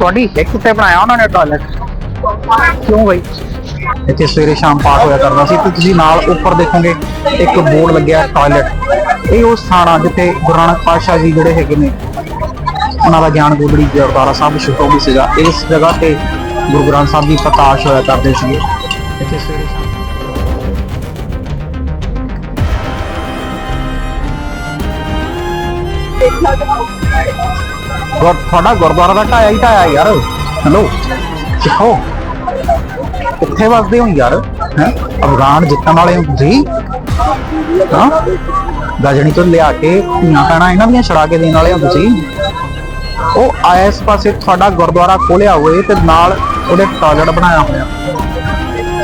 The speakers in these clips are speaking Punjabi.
ਤੁਹਾਡੀ ਇੱਕ ਤੇ ਬਣਾਇਆ ਉਹਨਾਂ ਨੇ ਟਾਇਲਟ ਕਿਉਂ ਬਈ? ਇੱਥੇ ਸਵੇਰੇ ਸ਼ਾਮ ਪਾਠ ਹੋਇਆ ਕਰਦਾ ਸੀ ਤੇ ਤੁਸੀਂ ਨਾਲ ਉੱਪਰ ਦੇਖੋਗੇ ਇੱਕ ਬੋਰਡ ਲੱਗਿਆ ਟਾਇਲਟ ਇਹ ਉਹ ਸਥਾਨ ਆ ਜਿੱਥੇ ਗੁਰੂ ਨਾਨਕ ਪਾਤਸ਼ਾਹ ਜੀ ਜਿਹੜੇ ਹੈਗੇ ਨੇ ਉਹਨਾਂ ਦਾ ਗਿਆਨ ਗੋਦੜੀ ਗੁਰਦੁਆਰਾ ਸਾਹਿਬ ਸ਼ੁਰੂ ਹੋ ਸੀਗਾ। ਇਸ ਜਗ੍ਹਾ ਤੇ ਗੁਰੂ ਗ੍ਰੰਥ ਸਾਹਿਬ ਜੀ ਪ੍ਰਕਾਸ਼ ਹੋਇਆ ਕਰਦੇ ਸੀਗੇ। ਇੱਥੇ ਸਵੇਰੇ ਸ਼ਾਮ ਗੁਰ ਤੁਹਾਡਾ ਗੁਰਦੁਆਰਾ ਦਾ ਢਾਇਆ ਹੀ ਢਾਇਆ ਯਾਰ। ਹੈਲੋ ਸਿੱਖੋ। ਕਿੱਥੇ ਵਸਦੇ ਹੋ ਯਾਰ? ਹੈ? ਅਫਗਾਨ ਜਿੱਤਣ ਵਾਲੇ ਹੋ ਤੁਸੀਂ? ਹਾਂ? ਗਜਣੀ ਤੋਂ ਲਿਆ ਕੇ ਧੀਆਂ ਪੈਣਾ, ਇਹਨਾਂ ਦੀਆਂ ਛੜਾ ਕੇ ਦੇਣ ਵਾਲੇ ਹੋ ਤੁਸੀਂ? ਉਹ ਇਸ ਪਾਸੇ ਤੁਹਾਡਾ ਗੁਰਦੁਆਰਾ ਖੋਲਿਆ ਹੋਏ ਤੇ ਨਾਲ ਉਹਦੇ ਟਾਇਲਟ ਬਣਾਇਆ ਹੋਇਆ।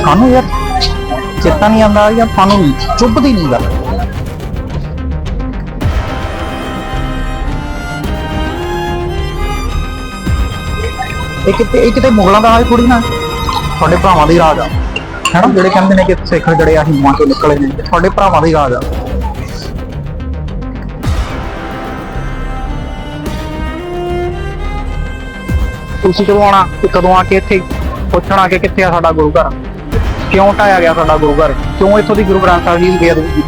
ਸਾਨੂੰ ਯਾਰ ਚੇਤਾ ਨਹੀਂ ਆਉਂਦਾ ਜਾਂ ਤੁਹਾਨੂੰ ਚੁੱਭਦੀ ਨਹੀਂ ਗੱਲ। ਇਹ ਕਿਤੇ ਇਹ ਕਿਤੇ ਮੁਗਲਾਂ ਦਾ ਰਾਜ ਥੋੜੀ ਨਾ, ਤੁਹਾਡੇ ਭਰਾਵਾਂ ਦੀ ਰਾਜ ਆ। ਹੈਨਾ? ਜਿਹੜੇ ਕਹਿੰਦੇ ਨੇ ਕਿ ਸਿੱਖ ਜਿਹੜੇ ਆ ਹਿੰਮਾ ਤੋਂ ਨਿਕਲੇ ਨੇ ਤੁਹਾਡੇ ਭਰਾਵਾਂ ਦੀ ਰਾਜ ਆ। ਤੁਸੀਂ ਕਦੋਂ ਆਉਣਾ? ਤੇ ਕਦੋਂ ਆ ਕੇ ਇੱਥੇ? ਪੁੱਛਣਾ ਕਿ ਕਿੱਥੇ ਆ ਸਾਡਾ ਗੁਰੂ ਘਰ? ਕਿਉਂ ਢਾਇਆ ਗਿਆ ਸਾਡਾ ਗੁਰੂ ਘਰ? ਕਿਉਂ ਇੱਥੋਂ ਦੀ ਗੁਰੂ ਗ੍ਰੰਥ ਸਾਹਿਬ ਜੀ ਦੀ ਬੇਅਦਬੀ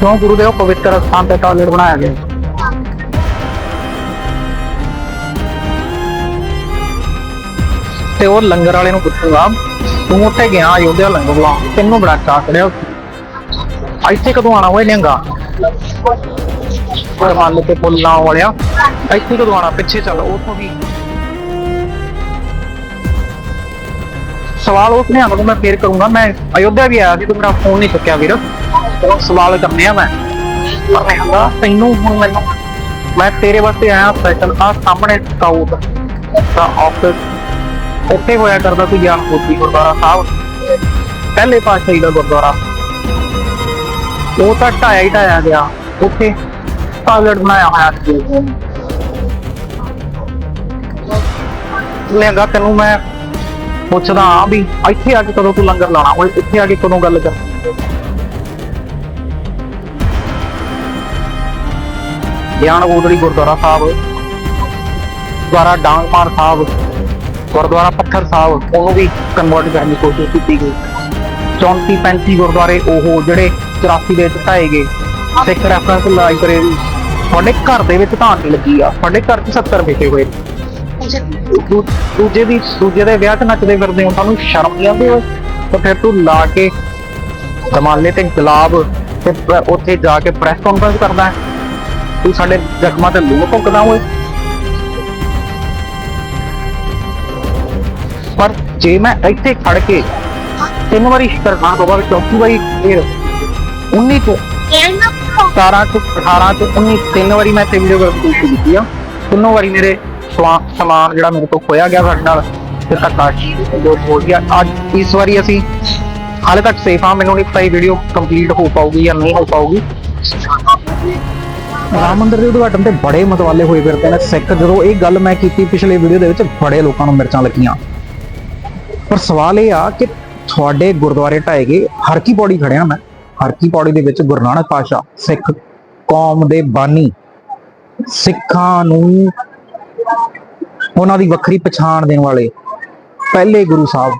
ਕਿਉਂ ਗੁਰੂ ਦੇ ਉਹ ਪਵਿੱਤਰ ਸਥਾਨ ਤੇ ਟਾਇਲਟ ਬਣਾਇਆ ਗਿਆ? ਉਹ ਲੰਗਰ ਵਾਲੇ ਨੂੰ ਪੁੱਛੂਗਾ, ਤੂੰ ਉੱਥੇ ਗਿਆ ਅਯੋਧਿਆ ਲੰਗਰ ਬੁਲਾ ਤੈਨੂੰ ਬੜਾ ਚਾਹ ਚੜਿਆ ਉੱਥੇ। ਇੱਥੇ ਕਦੋਂ ਆਣਾ ਓਏ ਨਿਹੰਗਾ? ਪਰ ਮੰਨ ਤੇ ਪੁੱਲਾਂ ਵਾਲਿਆ, ਇੱਥੇ ਕਦੋਂ ਆਣਾ ਪਿੱਛੇ ਚੱਲ, ਉਥੋਂ ਵੀ ਸਵਾਲ ਉਸ ਨਿਹੰਗ ਨੂੰ ਮੈਂ ਫੇਰ ਕਰੂੰਗਾ, ਮੈਂ ਅਯੋਧਿਆ ਵੀ ਆਇਆ ਸੀ, ਤੂੰ ਮੇਰਾ ਫੋਨ ਨਹੀਂ ਚੁੱਕਿਆ ਵੀਰ। ਉਹ ਸਵਾਲ ਕਰਨੇ ਆ ਮੈਂ। ਪਰ ਨਿਹੰਗਾ ਤੈਨੂੰ ਹੁਣ ਮੈਨੂੰ, ਮੈਂ ਤੇਰੇ ਵਾਸਤੇ ਆਇਆ ਸਪੈਸ਼ਲ ਆ ਸਾਹਮਣੇ ਸਕਾਊਟ ਦਾ ਆਫਿਸ ਉੱਥੇ ਹੋਇਆ ਕਰਦਾ ਸੀ ਗਿਆਨ ਗੋਦੀ ਗੁਰਦੁਆਰਾ ਸਾਹਿਬ। ਪਹਿਲੇ ਪਾਤਸ਼ਾਹੀ ਦਾ ਗੁਰਦੁਆਰਾ। ਉਹ ਤਾਂ ਢਾਇਆ ਹੀ ਢਾਇਆ ਗਿਆ। ਉੱਥੇ ਟਾਇਲਟ ਬਣਾਇਆ ਹੋਇਆ ਸੀ। ਲਹਿੰਗਾ ਤੈਨੂੰ ਮੈਂ ਪੁੱਛਦਾ ਆ ਵੀ ਇੱਥੇ ਆ ਕੇ ਕਦੋਂ ਤੂੰ ਲੰਗਰ ਲਾਣਾ ਓਏ, ਇੱਥੇ ਆ ਕੇ ਕਦੋਂ ਗੱਲ ਕਰ? ਗਿਆਨ ਗੋਦੜੀ ਗੁਰਦੁਆਰਾ ਸਾਹਿਬ। ਗੁਰਦੁਆਰਾ ਡਾਂਗਪਾਰ ਸਾਹਿਬ। ਗੁਰਦੁਆਰਾ ਪੱਥਰ ਸਾਹਿਬ ਉਹਨੂੰ ਵੀ ਕਨਵਰਟ ਕਰਨ ਦੀ ਕੋਸ਼ਿਸ਼ ਕੀਤੀ ਗਈ। 34 35 ਗੁਰਦੁਆਰੇ ਉਹ ਜਿਹੜੇ 84 ਦੇ ਢਾਏ ਗਏ। ਸਿੱਖ ਰੈਫਰੈਂਸ ਲਾਇਬ੍ਰੇਰੀ ਤੁਹਾਡੇ ਘਰ ਦੇ ਵਿੱਚ ਨਹੀਂ ਲੱਗੀ ਆ ਤੁਹਾਡੇ ਘਰ 'ਚ 70 ਵਿਕੇ ਹੋਏ ਦੂਜੇ ਦੀ ਦੂਜੇ ਦੇ ਵਿਆਹ 'ਚ ਨੱਚਦੇ ਫਿਰਦੇ ਹੋ ਤੁਹਾਨੂੰ ਸ਼ਰਮ ਨਹੀਂ ਆਉਂਦੀ ਓਏ ਤਾਂ ਫਿਰ ਤੂੰ ਲਾ ਕੇ ਕਮਾਲੇ ਤੇ ਗੁਲਾਬ ਤੇ ਉੱਥੇ ਜਾ ਕੇ ਪ੍ਰੈਸ ਕਾਨਫਰੰਸ ਕਰਦਾ ਤੂੰ ਸਾਡੇ ਜ਼ਖਮਾਂ ਤੇ ਲੂਣ ਭੁੱਕਦਾ ਓਏ ਪਰ ਜੇ ਮੈਂ ਇੱਥੇ ਖੜ ਕੇ ਤਿੰਨ ਵਾਰੀ ਸ਼ਿਕਰਖਾਨ ਤੋਂ ਬਾਅਦ ਚੌਥੀ ਵਾਰੀ ਫਿਰ 19 ਤੋਂ 17 ਤੋਂ 18 ਤੋਂ 19 ਤਿੰਨ ਵਾਰੀ ਮੈਂ ਤੇ ਵੀਡੀਓ ਕੋਸ਼ਿਸ਼ ਕੀਤੀ ਆ ਤਿੰਨੋਂ ਵਾਰੀ ਮੇਰੇ ਸਵਾ- ਸਮਾਨ ਜਿਹੜਾ ਮੇਰੇ ਤੋਂ ਖੋਇਆ ਗਿਆ ਸਾਡੇ ਨਾਲ, ਤੇ ਧੱਕਾ ਜੋ ਹੋ ਗਿਆ, ਅੱਜ ਇਸ ਵਾਰੀ ਅਸੀਂ ਹਾਲੇ ਤੱਕ ਸੇਫ ਆ ਮੈਨੂੰ ਨਹੀਂ ਪਤਾ ਇਹ ਵੀਡੀਓ ਕੰਪਲੀਟ ਹੋ ਪਾਊਗੀ ਜਾਂ ਨਹੀਂ ਹੋ ਪਾਊਗੀ। ਰਾਮ ਮੰਦਿਰ ਦੇ ਉਦਘਾਟਨ ਤੇ ਬੜੇ ਮਤਵਾਲੇ ਹੋਏ ਫਿਰਦੇ ਨੇ। ਸਿੱਖ, ਜਦੋਂ ਇਹ ਗੱਲ ਮੈਂ ਕੀਤੀ ਪਿਛਲੇ ਵੀਡੀਓ ਦੇ ਵਿੱਚ, ਬੜੇ ਲੋਕਾਂ ਨੂੰ ਮਿਰਚਾਂ ਲੱਗੀਆਂ। ਪਰ ਸਵਾਲ ਇਹ ਆ ਕਿ ਤੁਹਾਡੇ ਗੁਰਦੁਆਰੇ ਢਾਏ ਗਏ ਹਰਕੀ ਪੌੜੀ ਖੜਿਆ ਮੈਂ? ਹਰਕੀ ਪੌੜੀ ਦੇ ਵਿੱਚ ਗੁਰੂ ਨਾਨਕ ਪਾਸ਼ਾ ਸਿੱਖ ਕੌਮ ਦੇ ਬਾਨੀ, ਸਿੱਖਾਂ ਨੂੰ ਉਹਨਾਂ ਦੀ ਵੱਖਰੀ ਪਛਾਣ ਦੇਣ ਵਾਲੇ ਪਹਿਲੇ ਗੁਰੂ ਸਾਹਿਬ,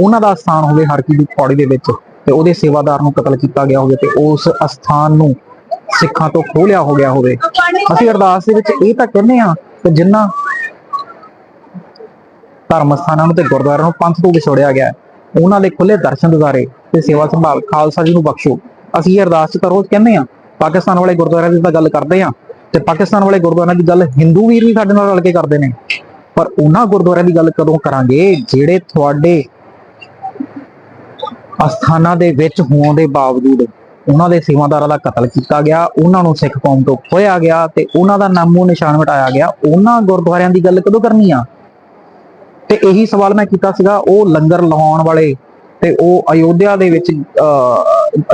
ਉਹਨਾਂ ਦਾ ਸਥਾਨ ਹੋਵੇ ਹਰਕੀ ਦੀ ਪੌੜੀ ਦੇ ਵਿੱਚ ਤੇ ਉਹਦੇ ਸੇਵਾਦਾਰ ਨੂੰ ਕਤਲ ਕੀਤਾ ਗਿਆ ਹੋਵੇ ਤੇ ਉਸ ਅਸਥਾਨ ਨੂੰ ਸਿੱਖਾਂ ਤੋਂ ਖੋਲਿਆ ਹੋ ਗਿਆ ਹੋਵੇ। ਅਸੀਂ ਅਰਦਾਸ ਦੇ ਵਿੱਚ ਇਹ ਤਾਂ ਕਹਿੰਦੇ ਆ ਕਿ ਜਿੰਨਾ ਧਰਮ ਸਥਾਨਾਂ ਨੂੰ ਤੇ ਗੁਰਦੁਆਰਿਆਂ ਨੂੰ ਪੰਥ ਤੋਂ ਵਿਛੋੜਿਆ ਗਿਆ ਉਹਨਾਂ ਦੇ ਖੁੱਲੇ ਦਰਸ਼ਨ ਦਿਦਾਰੇ ਤੇ ਸੇਵਾ ਸੰਭਾਲ, ਖਾਲਸਾ ਜੀ ਨੂੰ ਬਖਸ਼ੋ। ਅਸੀਂ ਇਹ ਅਰਦਾਸ ਤਾਂ ਰੋਜ਼ ਕਹਿੰਦੇ ਆ ਪਾਕਿਸਤਾਨ ਵਾਲੇ ਗੁਰਦੁਆਰਿਆਂ ਦੀ ਤਾਂ ਗੱਲ ਕਰਦੇ ਆ ਤੇ ਪਾਕਿਸਤਾਨ ਵਾਲੇ ਗੁਰਦੁਆਰਿਆਂ ਦੀ ਗੱਲ ਹਿੰਦੂ ਵੀਰ ਵੀ ਸਾਡੇ ਨਾਲ ਰਲ ਕੇ ਕਰਦੇ ਨੇ। ਪਰ ਉਹਨਾਂ ਗੁਰਦੁਆਰਿਆਂ ਦੀ ਗੱਲ ਕਦੋਂ ਕਰਾਂਗੇ, ਜਿਹੜੇ ਤੁਹਾਡੇ ਅਸਥਾਨਾਂ ਦੇ ਵਿੱਚ ਹੋਣ ਦੇ ਬਾਵਜੂਦ ਉਹਨਾਂ ਦੇ ਸੇਵਾਦਾਰਾਂ ਦਾ ਕਤਲ ਕੀਤਾ ਗਿਆ, ਉਹਨਾਂ ਨੂੰ ਸਿੱਖ ਕੌਮ ਤੋਂ ਖੋਇਆ ਗਿਆ ਤੇ ਉਹਨਾਂ ਦਾ ਨਾਮੋ ਨਿਸ਼ਾਨ ਮਿਟਾਇਆ ਗਿਆ, ਉਹਨਾਂ ਗੁਰਦੁਆਰਿਆਂ ਦੀ ਗੱਲ ਕਦੋਂ ਕਰਨੀ ਆ? ਤੇ ਇਹੀ ਸਵਾਲ ਮੈਂ ਕੀਤਾ ਸੀਗਾ ਉਹ ਲੰਗਰ ਲਾਉਣ ਵਾਲੇ ਤੇ ਉਹ ਅਯੋਧਿਆ ਦੇ ਵਿੱਚ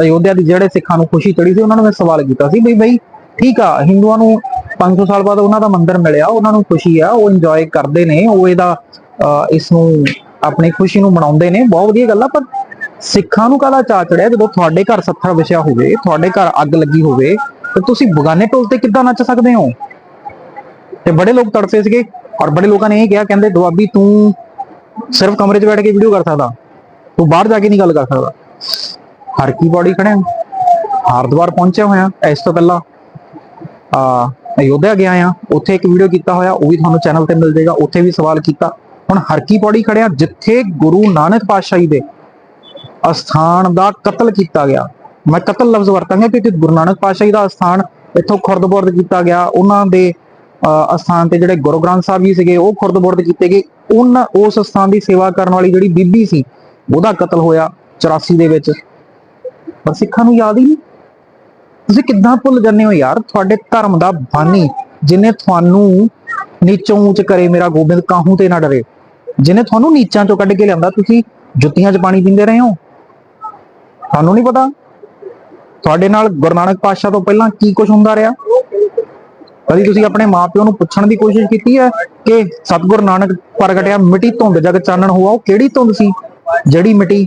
ਅਯੋਧਿਆ ਦੀ ਜਿਹੜੇ ਸਿੱਖਾਂ ਨੂੰ ਖੁਸ਼ੀ ਚੜੀ ਸੀ ਉਹਨਾਂ ਨੂੰ ਮੈਂ ਸਵਾਲ ਕੀਤਾ ਸੀ ਬਈ ਬਈ ਠੀਕ ਆ ਹਿੰਦੂਆਂ ਨੂੰ 500 ਸਾਲ ਬਾਅਦ ਉਹਨਾਂ ਦਾ ਮੰਦਿਰ ਮਿਲਿਆ ਉਹਨਾਂ ਨੂੰ ਖੁਸ਼ੀ ਆ ਉਹ ਇੰਜੋਏ ਕਰਦੇ ਨੇ ਉਹ ਇਹਦਾ ਅਹ, ਇਸ ਨੂੰ ਆਪਣੀ ਖੁਸ਼ੀ ਨੂੰ ਮਨਾਉਂਦੇ ਨੇ ਬਹੁਤ ਵਧੀਆ ਗੱਲ ਆ ਪਰ ਸਿੱਖਾਂ ਨੂੰ ਕਾਹਦਾ ਚਾਅ ਚੜਿਆ ਜਦੋਂ ਤੁਹਾਡੇ ਘਰ ਸੱਥਰ ਵਿਛਿਆ ਹੋਵੇ ਤੁਹਾਡੇ ਘਰ ਅੱਗ ਲੱਗੀ ਹੋਵੇ ਤੇ ਤੁਸੀਂ ਬਗਾਨੇ ਟੋਲ ਤੇ ਕਿੱਦਾਂ ਨੱਚ ਸਕਦੇ ਹੋ? ਤੇ ਬੜੇ ਲੋਕ ਤੜਫੇ ਸੀਗੇ ਔਰ ਬੜੇ ਲੋਕਾਂ ਨੇ ਇਹ ਕਿਹਾ, ਕਹਿੰਦੇ, ਦੁਆਬੀ, ਤੂੰ ਸਿਰਫ ਕਮਰੇ 'ਚ ਬੈਠ ਕੇ ਵੀਡੀਓ ਕਰ ਸਕਦਾ, ਤੂੰ ਬਾਹਰ ਜਾ ਕੇ ਨਹੀਂ ਗੱਲ ਕਰ ਸਕਦਾ ਹਰ ਕੀ ਬੋਡੀ ਖੜਿਆ ਹਾਂ। ਹਰਿਦੁਆਰ ਪਹੁੰਚੇ ਹੋਏ ਇਸ ਤੋਂ ਪਹਿਲਾਂ, ਆ ਅਯੋਧਿਆ ਗਿਆ ਆ, ਉੱਥੇ ਇੱਕ ਵੀਡੀਓ ਕੀਤਾ ਹੋਇਆ, ਉਹ ਵੀ ਤੁਹਾਨੂੰ ਚੈਨਲ ਤੇ ਮਿਲ ਜਾਏਗਾ, ਉੱਥੇ ਵੀ ਸਵਾਲ ਕੀਤਾ ਹੁਣ ਹਰਕੀ ਪੌੜੀ ਖੜਿਆ, ਜਿੱਥੇ ਗੁਰੂ ਨਾਨਕ ਪਾਤਸ਼ਾਹੀ ਦੇ ਅਸਥਾਨ ਦਾ ਕਤਲ ਕੀਤਾ ਗਿਆ ਮੈਂ ਕਤਲ ਲਫ਼ਜ਼ ਵਰਤਾਂਗਾ ਕਿਉਂਕਿ ਗੁਰੂ ਨਾਨਕ ਪਾਤਸ਼ਾਹੀ ਦਾ ਅਸਥਾਨ ਇੱਥੋਂ ਖੁਰਦਬੁਰਦ ਕੀਤਾ ਗਿਆ, ਉਹਨਾਂ ਦੇ ਅਸਥਾਨ ਤੇ ਜਿਹੜੇ ਗੁਰੂ ਗ੍ਰੰਥ ਸਾਹਿਬ ਜੀ ਸੀਗੇ, ਉਹ ਖੁਰਦਬੁਰਦ ਕੀਤੇ ਗਏ। ਉਹਨਾਂ ਉਸ ਅਸਥਾਨ ਦੀ ਸੇਵਾ ਕਰਨ ਵਾਲੀ ਜਿਹੜੀ ਬੀਬੀ ਸੀ, ਉਹਦਾ ਕਤਲ ਹੋਇਆ 84 ਦੇ ਵਿੱਚ। ਪਰ ਸਿੱਖਾਂ ਨੂੰ ਯਾਦ ਹੀ ਨਹੀਂ? ਤੁਸੀਂ ਕਿੱਦਾਂ ਭੁੱਲ ਜਾਂਦੇ ਹੋ ਯਾਰ? ਤੁਹਾਡੇ ਧਰਮ ਦਾ ਬਾਨੀ ਜਿਨੇ ਤੁਹਾਨੂੰ ਨੀਚੋਂ ਉੱਚ ਕਰੇ, ਮੇਰਾ ਗੋਬਿੰਦ ਕਾਹੂ ਤੇ ਨਾ ਡਰੇ। ਜਿਨੇ ਤੁਹਾਨੂੰ ਨੀਚਾਂ ਚੋਂ ਕੱਢ ਕੇ ਲਿਆਂਦਾ, ਤੁਸੀਂ ਜੁੱਤੀਆਂ 'ਚ ਪਾਣੀ ਪੀਂਦੇ ਰਹੇ ਹੋ? ਤੁਹਾਨੂੰ ਨਹੀਂ ਪਤਾ? ਤੁਹਾਡੇ ਨਾਲ ਗੁਰੂ ਨਾਨਕ ਪਾਤਸ਼ਾਹ ਤੋਂ ਪਹਿਲਾਂ ਕੀ ਕੁਝ ਹੁੰਦਾ ਰਿਹਾ? ਕਦੀ ਤੁਸੀਂ ਆਪਣੇ ਮਾਪਿਓ ਨੂੰ ਪੁੱਛਣ ਦੀ ਕੋਸ਼ਿਸ਼ ਕੀਤੀ ਹੈ ਕਿ ਸਤਿਗੁਰ ਨਾਨਕ ਪ੍ਰਗਟਿਆ ਮਿੱਟੀ ਧੁੰਦ ਜਗ ਚਾਨਣ ਹੋਆ, ਉਹ ਕਿਹੜੀ ਧੁੰਦ ਸੀ? ਜਿਹੜੀ ਮਿੱਟੀ?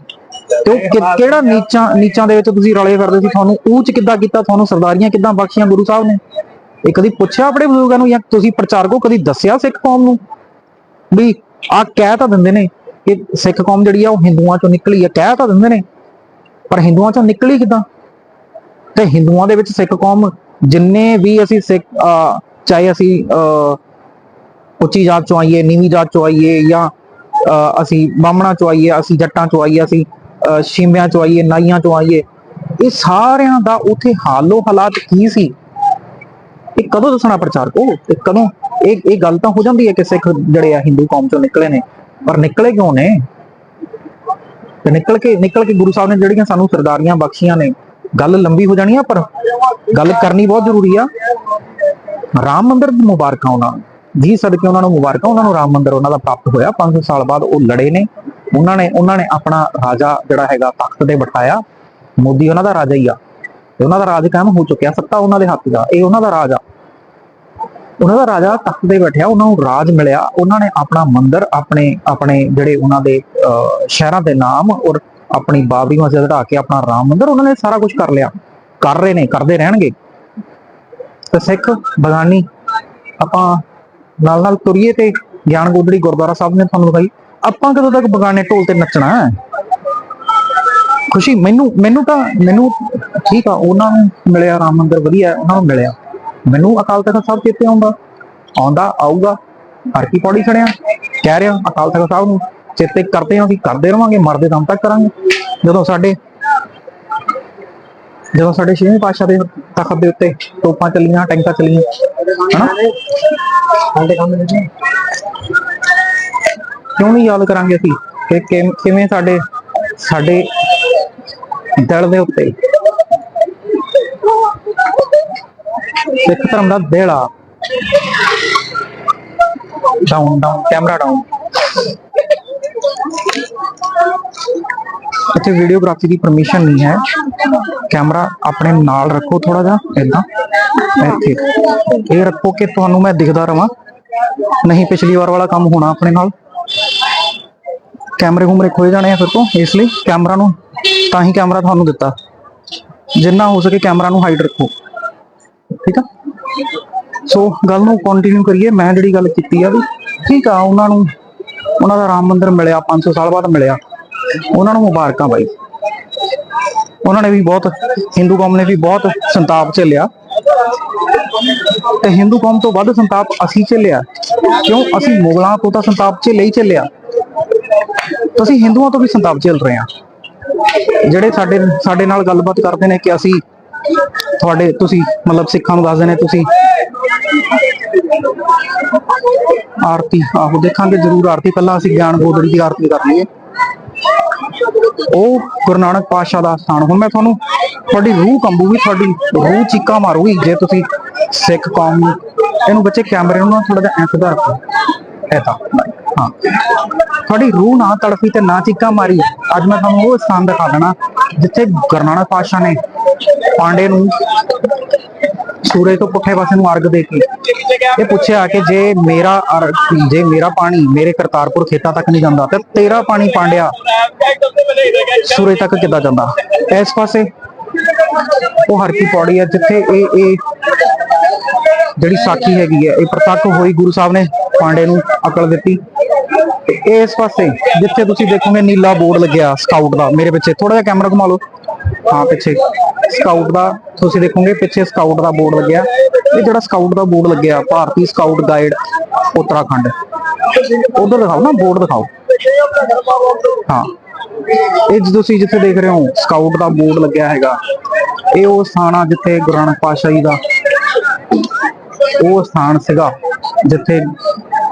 ਤੇ ਕਿਹੜਾ ਨੀਚਾਂ ਨੀਚਾਂ ਦੇ ਵਿੱਚ ਤੁਸੀਂ ਰਲੇ ਫਿਰਦੇ ਸੀ? ਤੁਹਾਨੂੰ ਉੱਚ ਕਿੱਦਾਂ ਕੀਤਾ? ਤੁਹਾਨੂੰ ਸਰਦਾਰੀਆਂ ਕਿੱਦਾਂ ਬਖਸ਼ੀਆਂ ਗੁਰੂ ਸਾਹਿਬ ਨੇ? ਇਹ ਕਦੀ ਪੁੱਛਿਆ ਆਪਣੇ ਬਜ਼ੁਰਗਾਂ ਨੂੰ ਜਾਂ ਤੁਸੀਂ ਪ੍ਰਚਾਰਕੋ ਕਦੀ ਦੱਸਿਆ ਸਿੱਖ ਕੌਮ ਨੂੰ? ਵੀ ਆ ਕਹਿ ਤਾਂ ਦਿੰਦੇ ਨੇ ਕਿ ਸਿੱਖ ਕੌਮ ਜਿਹੜੀ ਆ, ਉਹ ਹਿੰਦੂਆਂ ਚੋਂ ਨਿਕਲੀ ਆ। ਕਹਿ ਤਾਂ ਦਿੰਦੇ ਨੇ, ਪਰ ਹਿੰਦੂਆਂ ਚੋਂ ਨਿਕਲੀ ਕਿੱਦਾਂ? ਤੇ ਹਿੰਦੂਆਂ ਦੇ ਵਿੱਚ ਸਿੱਖ ਕੌਮ ਜਿੰਨੇ ਵੀ ਅਸੀਂ ਸਿੱਖ ਅਹ, ਚਾਹੇ ਅਸੀਂ ਅਹ, ਉੱਚੀ ਜਾਤ ਚੋਂ ਆਈਏ ਨੀਵੀਂ ਜਾਤ ਚੋਂ ਆਈਏ ਜਾਂ ਅਸੀਂ ਬਾਹਮਣਾ ਚੋਂ ਆਈਏ ਅਸੀਂ ਜੱਟਾਂ ਚੋਂ ਆਈਏ ਅਸੀਂ ਸ਼ੀਮਿਆਂ ਚੋਂ ਆਈਏ ਨਾਈਆਂ ਚੋਂ ਆਈਏ ਇਹ ਸਾਰਿਆਂ ਦਾ ਉਥੇ ਹਾਲੋ ਹਾਲਾਤ ਕੀ ਸੀ? ਇਹ ਕਦੋਂ ਦੱਸਣਾ ਪ੍ਰਚਾਰਕੋ ਇਹ ਕਦੋਂ? ਇਹ ਇਹ ਗੱਲ ਤਾਂ ਹੋ ਜਾਂਦੀ ਹੈ ਕਿ ਸਿੱਖ ਜਿਹੜੇ ਆ ਹਿੰਦੂ ਕੌਮ ਚੋਂ ਨਿਕਲੇ ਨੇ ਪਰ ਨਿਕਲੇ ਕਿਉਂ ਨੇ? ਤੇ ਨਿਕਲ ਕੇ ਨਿਕਲ ਕੇ ਗੁਰੂ ਸਾਹਿਬ ਨੇ ਜਿਹੜੀਆਂ ਸਾਨੂੰ ਸਰਦਾਰੀਆਂ ਬਖਸ਼ੀਆਂ ਨੇ ਗੱਲ ਲੰਬੀ ਹੋ ਜਾਣੀ ਆ ਪਰ ਗੱਲ ਕਰਨੀ ਬਹੁਤ ਜ਼ਰੂਰੀ ਆ। ਰਾਮ ਮੰਦਿਰ ਦੀ ਮੁਬਾਰਕਾਂ ਉਹਨਾਂ ਨੂੰ। ਜੀ ਸਦਕੇ ਉਹਨਾਂ ਨੂੰ ਮੁਬਾਰਕਾਂ ਉਹਨਾਂ ਨੂੰ ਰਾਮ ਮੰਦਿਰ ਉਹਨਾਂ ਦਾ ਪ੍ਰਾਪਤ ਹੋਇਆ। 500 ਸਾਲ ਬਾਅਦ ਉਹ ਲੜੇ ਨੇ। ਉਹਨਾਂ ਨੇ ਉਹਨਾਂ ਨੇ ਆਪਣਾ ਰਾਜਾ ਜਿਹੜਾ ਹੈਗਾ ਤਖਤ ਤੇ ਬਿਠਾਇਆ। ਮੋਦੀ ਉਹਨਾਂ ਦਾ ਰਾਜਾ ਹੀ ਆ। ਤੇ ਉਹਨਾਂ ਦਾ ਰਾਜ ਕਾਇਮ ਹੋ ਚੁੱਕਿਆ ਸੱਤਾ ਉਹਨਾਂ ਦੇ ਹੱਥ ਦਾ। ਇਹ ਉਹਨਾਂ ਦਾ ਰਾਜ ਆ। ਉਹਨਾਂ ਦਾ ਰਾਜਾ ਤਖਤ ਤੇ ਬੈਠਿਆ ਉਹਨਾਂ ਨੂੰ ਰਾਜ ਮਿਲਿਆ। ਉਹਨਾਂ ਨੇ ਆਪਣਾ ਮੰਦਿਰ ਆਪਣੇ ਆਪਣੇ ਜਿਹੜੇ ਉਹਨਾਂ ਦੇ ਅਹ, ਸ਼ਹਿਰਾਂ ਦੇ ਨਾਮ ਔਰ ਆਪਣੀ ਬਾਬਰੀ ਮਸਜਿਦ ਢਾ ਕੇ ਆਪਣਾ ਰਾਮ ਮੰਦਿਰ ਉਹਨਾਂ ਨੇ ਸਾਰਾ ਕੁਝ ਕਰ ਲਿਆ। ਕਰ ਰਹੇ ਨੇ, ਕਰਦੇ ਰਹਿਣਗੇ। ਤੇ ਸਿੱਖ ਬਗਾਨੀ, ਆਪਾਂ ਨਾਲ ਨਾਲ ਤੁਰੀਏ ਤੇ ਗਿਆਨ ਗੋਦੜੀ ਗੁਰਦੁਆਰਾ ਸਾਹਿਬ ਨੇ ਤੁਹਾਨੂੰ ਦਿਖਾਈ ਆਪਾਂ ਕਦੋਂ ਤੱਕ ਬਗਾਨੇ ਢੋਲ ਤੇ ਨੱਚਣਾ ਖੁਸ਼ੀ, ਮੈਨੂੰ ਮੈਨੂੰ ਤਾਂ, ਮੈਨੂੰ ਠੀਕ ਆ, ਉਹਨਾਂ ਨੂੰ ਮਿਲਿਆ ਰਾਮ ਮੰਦਿਰ ਵਧੀਆ, ਉਹਨਾਂ ਨੂੰ ਮਿਲਿਆ। ਮੈਨੂੰ ਅਕਾਲ ਤਖਤ ਸਾਹਿਬ ਚੇਤੇ ਆਉਂਦਾ ਆਉਂਦਾ, ਆਊਗਾ ਹਰ ਕੀ ਪੌੜੀ ਖੜਿਆ ਕਹਿ ਰਿਹਾ ਅਕਾਲ ਤਖਤ ਸਾਹਿਬ ਨੂੰ, ਚੇਤੇ ਕਰਦੇ ਹਾਂ ਅਸੀਂ ਕਰਦੇ ਰਵਾਂਗੇ, ਮਰਦੇ ਦਮ ਤੱਕ ਕਰਾਂਗੇ। ਜਦੋਂ ਸਾਡੇ ਜਦੋਂ ਸਾਡੇ ਛੇਵੇਂ ਪਾਤਸ਼ਾਹ ਦੇ ਤਖਤ ਦੇ ਉੱਤੇ ਤੋਪਾਂ ਚੱਲੀਆਂ, ਟੈਂਕਾਂ ਚੱਲੀਆਂ, ਹਨਾ? ਸਾਡੇ ਕੰਮ ਦੇ ਕਿਉਂ ਨਹੀਂ ਯਾਦ ਕਰਾਂਗੇ ਅਸੀਂ ਕਿ ਕਿਵੇਂ ਸਾਡੇ ਸਾਡੇ ਦਿਲ ਦੇ ਉੱਤੇ, ਸਿੱਖ ਧਰਮ ਦਾ ਦਿਲ ਆ। ਡਾਊਨ ਡਾਊਨ ਕੈਮਰਾ ਡਾਊਨ ਇੱਥੇ ਵੀਡੀਓਗ੍ਰਾਫੀ ਦੀ ਪਰਮਿਸ਼ਨ ਨਹੀਂ ਹੈ। ਕੈਮਰਾ ਆਪਣੇ ਨਾਲ ਰੱਖੋ ਥੋੜਾ ਜਿਹਾ ਇਦਾਂ ਇੱਥੇ ਇਹ ਰੱਖੋ ਕਿ ਤੁਹਾਨੂੰ ਮੈਂ ਦਿਖਦਾ ਰਵਾਂ। ਨਹੀਂ, ਪਿਛਲੀ ਵਾਰ ਵਾਲਾ ਕੰਮ ਹੋਣਾ ਆਪਣੇ ਨਾਲ। ਕੈਮਰੇ ਘੁਮਰੇ ਖੋਏ ਜਾਣੇ ਆ ਫਿਰ ਤੋਂ, ਇਸ ਲਈ ਕੈਮਰਾ ਨੂੰ ਤਾਂ ਹੀ ਕੈਮਰਾ ਤੁਹਾਨੂੰ ਦਿੱਤਾ। ਜਿੰਨਾ ਹੋ ਸਕੇ ਕੈਮਰਾ ਨੂੰ ਹਾਈਡ ਰੱਖੋ। ਠੀਕ ਆ? ਸੋ, ਗੱਲ ਨੂੰ ਕੰਟੀਨਿਊ ਕਰੀਏ। ਮੈਂ ਜਿਹੜੀ ਗੱਲ ਕੀਤੀ ਆ ਵੀ ਠੀਕ ਆ, ਉਹਨਾਂ ਨੂੰ, ਉਹਨਾਂ ਦਾ ਰਾਮ ਮੰਦਿਰ ਮਿਲਿਆ 500 ਸਾਲ ਬਾਅਦ ਮਿਲਿਆ। ਉਹਨਾਂ ਨੂੰ ਮੁਬਾਰਕਾਂ ਬਾਈ। ਉਹਨਾਂ ਨੇ ਵੀ ਬਹੁਤ ਹਿੰਦੂ ਕੌਮ ਨੇ ਵੀ ਬਹੁਤ ਸੰਤਾਪ ਝੱਲਿਆ। ਤੇ ਹਿੰਦੂ ਕੌਮ ਤੋਂ ਵੱਧ ਸੰਤਾਪ ਅਸੀਂ ਝੱਲਿਆ। ਕਿਉਂ? ਅਸੀਂ ਮੁਗਲਾਂ ਤੋਂ ਤਾਂ ਸੰਤਾਪ ਝੱਲਿਆ ਹੀ ਝੱਲਿਆ। ਤੁਸੀਂ ਹਿੰਦੂਆਂ ਤੋਂ ਵੀ ਸੰਤਾਪ ਝੱਲ ਰਹੇ ਹਾਂ। ਜਿਹੜੇ ਸਾਡੇ ਸਾਡੇ ਨਾਲ ਗੱਲਬਾਤ ਕਰਦੇ ਨੇ ਕਿ ਅਸੀਂ ਤੁਹਾਡੇ, ਤੁਸੀਂ ਮਤਲਬ ਸਿੱਖਾਂ ਨੂੰ ਦੱਸਦੇ ਨੇ, ਤੁਸੀਂ ਆਰਤੀ, ਆਹੋ ਦੇਖਾਂਗੇ, ਜ਼ਰੂਰ ਆਰਤੀ, ਪਹਿਲਾਂ ਅਸੀਂ ਗਿਆਨ ਗੋਦੜੀ ਦੀ ਆਰਤੀ ਕਰਨੀ ਹੈ ਉਹ ਗੁਰੂ ਨਾਨਕ ਪਾਤਸ਼ਾਹ ਦਾ ਸਥਾਨ। ਹੁਣ ਮੈਂ ਤੁਹਾਨੂੰ ਤੁਹਾਡੀ ਰੂਹ ਕੰਬੂਗੀ ਤੁਹਾਡੀ ਰੂਹ ਚੀਕਾਂ ਮਾਰੂਗੀ ਜੇ ਤੁਸੀਂ ਸਿੱਖ ਕੌਮ ਨੂੰ। ਇਹਨੂੰ ਬੱਚੇ ਕੈਮਰੇ ਨੂੰ ਨਾ ਥੋੜਾ ਜਿਹਾ ਐਂ ਸਿੱਧਾ ਰੱਖੋ ਐਤਾ ਹਾਂ। ਤੁਹਾਡੀ ਰੂਹ ਨਾ ਤੜਫੀ ਤੇ ਨਾ ਚੀਕਾਂ ਮਾਰੀ। ਅੱਜ ਮੈਂ ਤੁਹਾਨੂੰ ਉਹ ਸਥਾਨ ਦਿਖਾ ਦੇਣਾ, ਜਿੱਥੇ ਗੁਰੂ ਨਾਨਕ ਪਾਤਸ਼ਾਹ ਨੇ ਪਾਂਡੇ ਨੂੰ ਸੂਰਜ ਤੋਂ ਪੁੱਠੇ ਪਾਸੇ ਨੂੰ ਅਰਗ ਦੇ ਕੇ ਇਹ ਪੁੱਛਿਆ ਕਿ ਜੇ ਮੇਰਾ ਜੇ ਮੇਰਾ ਪਾਣੀ ਮੇਰੇ ਕਰਤਾਰਪੁਰ ਖੇਤਾਂ ਤੱਕ ਨਹੀਂ ਜਾਂਦਾ, ਤੇ ਤੇਰਾ ਪਾਣੀ ਪਾਂਡਿਆ, ਸੂਰਜ ਤੱਕ ਕਿੱਦਾਂ ਜਾਂਦਾ? ਇਸ ਪਾਸੇ ਉਹ ਹਰ ਪੌੜੀ ਹੈ, ਜਿੱਥੇ ਇਹ ਇਹ ਜਿਹੜੀ ਸਾਖੀ ਹੈਗੀ ਹੈ, ਇਹ ਪ੍ਰਤੱਖ ਹੋਈ ਗੁਰੂ ਸਾਹਿਬ ਨੇ ਪਾਂਡੇ ਨੂੰ ਅਕਲ ਦਿੱਤੀ। ਤੇ ਇਸ ਪਾਸੇ ਜਿੱਥੇ ਤੁਸੀਂ ਦੇਖੋਗੇ ਨੀਲਾ ਬੋਰਡ ਲੱਗਿਆ ਸਕਾਊਟ ਦਾ, ਮੇਰੇ ਪਿੱਛੇ ਥੋੜਾ ਜਿਹਾ ਕੈਮਰਾ ਘੁਮਾ ਲਓ। ਹਾਂ, ਪਿੱਛੇ। ਸਕਾਊਟ ਦਾ, ਤੁਸੀਂ ਦੇਖੋਗੇ ਪਿੱਛੇ ਸਕਾਊਟ ਦਾ ਬੋਰਡ ਲੱਗਿਆ। ਇਹ ਜਿਹੜਾ ਸਕਾਊਟ ਦਾ ਬੋਰਡ ਲੱਗਿਆ, ਭਾਰਤੀ ਸਕਾਊਟ ਗਾਈਡ ਉੱਤਰਾਖੰਡ। ਉਧਰ ਦਿਖਾਓ ਨਾ, ਬੋਰਡ ਦਿਖਾਓ। ਹਾਂ। ਇਹ ਤੁਸੀਂ ਜਿੱਥੇ ਦੇਖ ਰਹੇ ਹੋ ਸਕਾਊਟ ਦਾ ਬੋਰਡ ਲੱਗਿਆ ਹੈਗਾ। ਇਹ ਉਹ ਸਥਾਨ ਆ ਜਿੱਥੇ ਗੁਰੂ ਨਾਨਕ ਪਾਤਸ਼ਾਹ ਜੀ ਦਾ ਉਹ ਸਥਾਨ ਸੀਗਾ, ਜਿੱਥੇ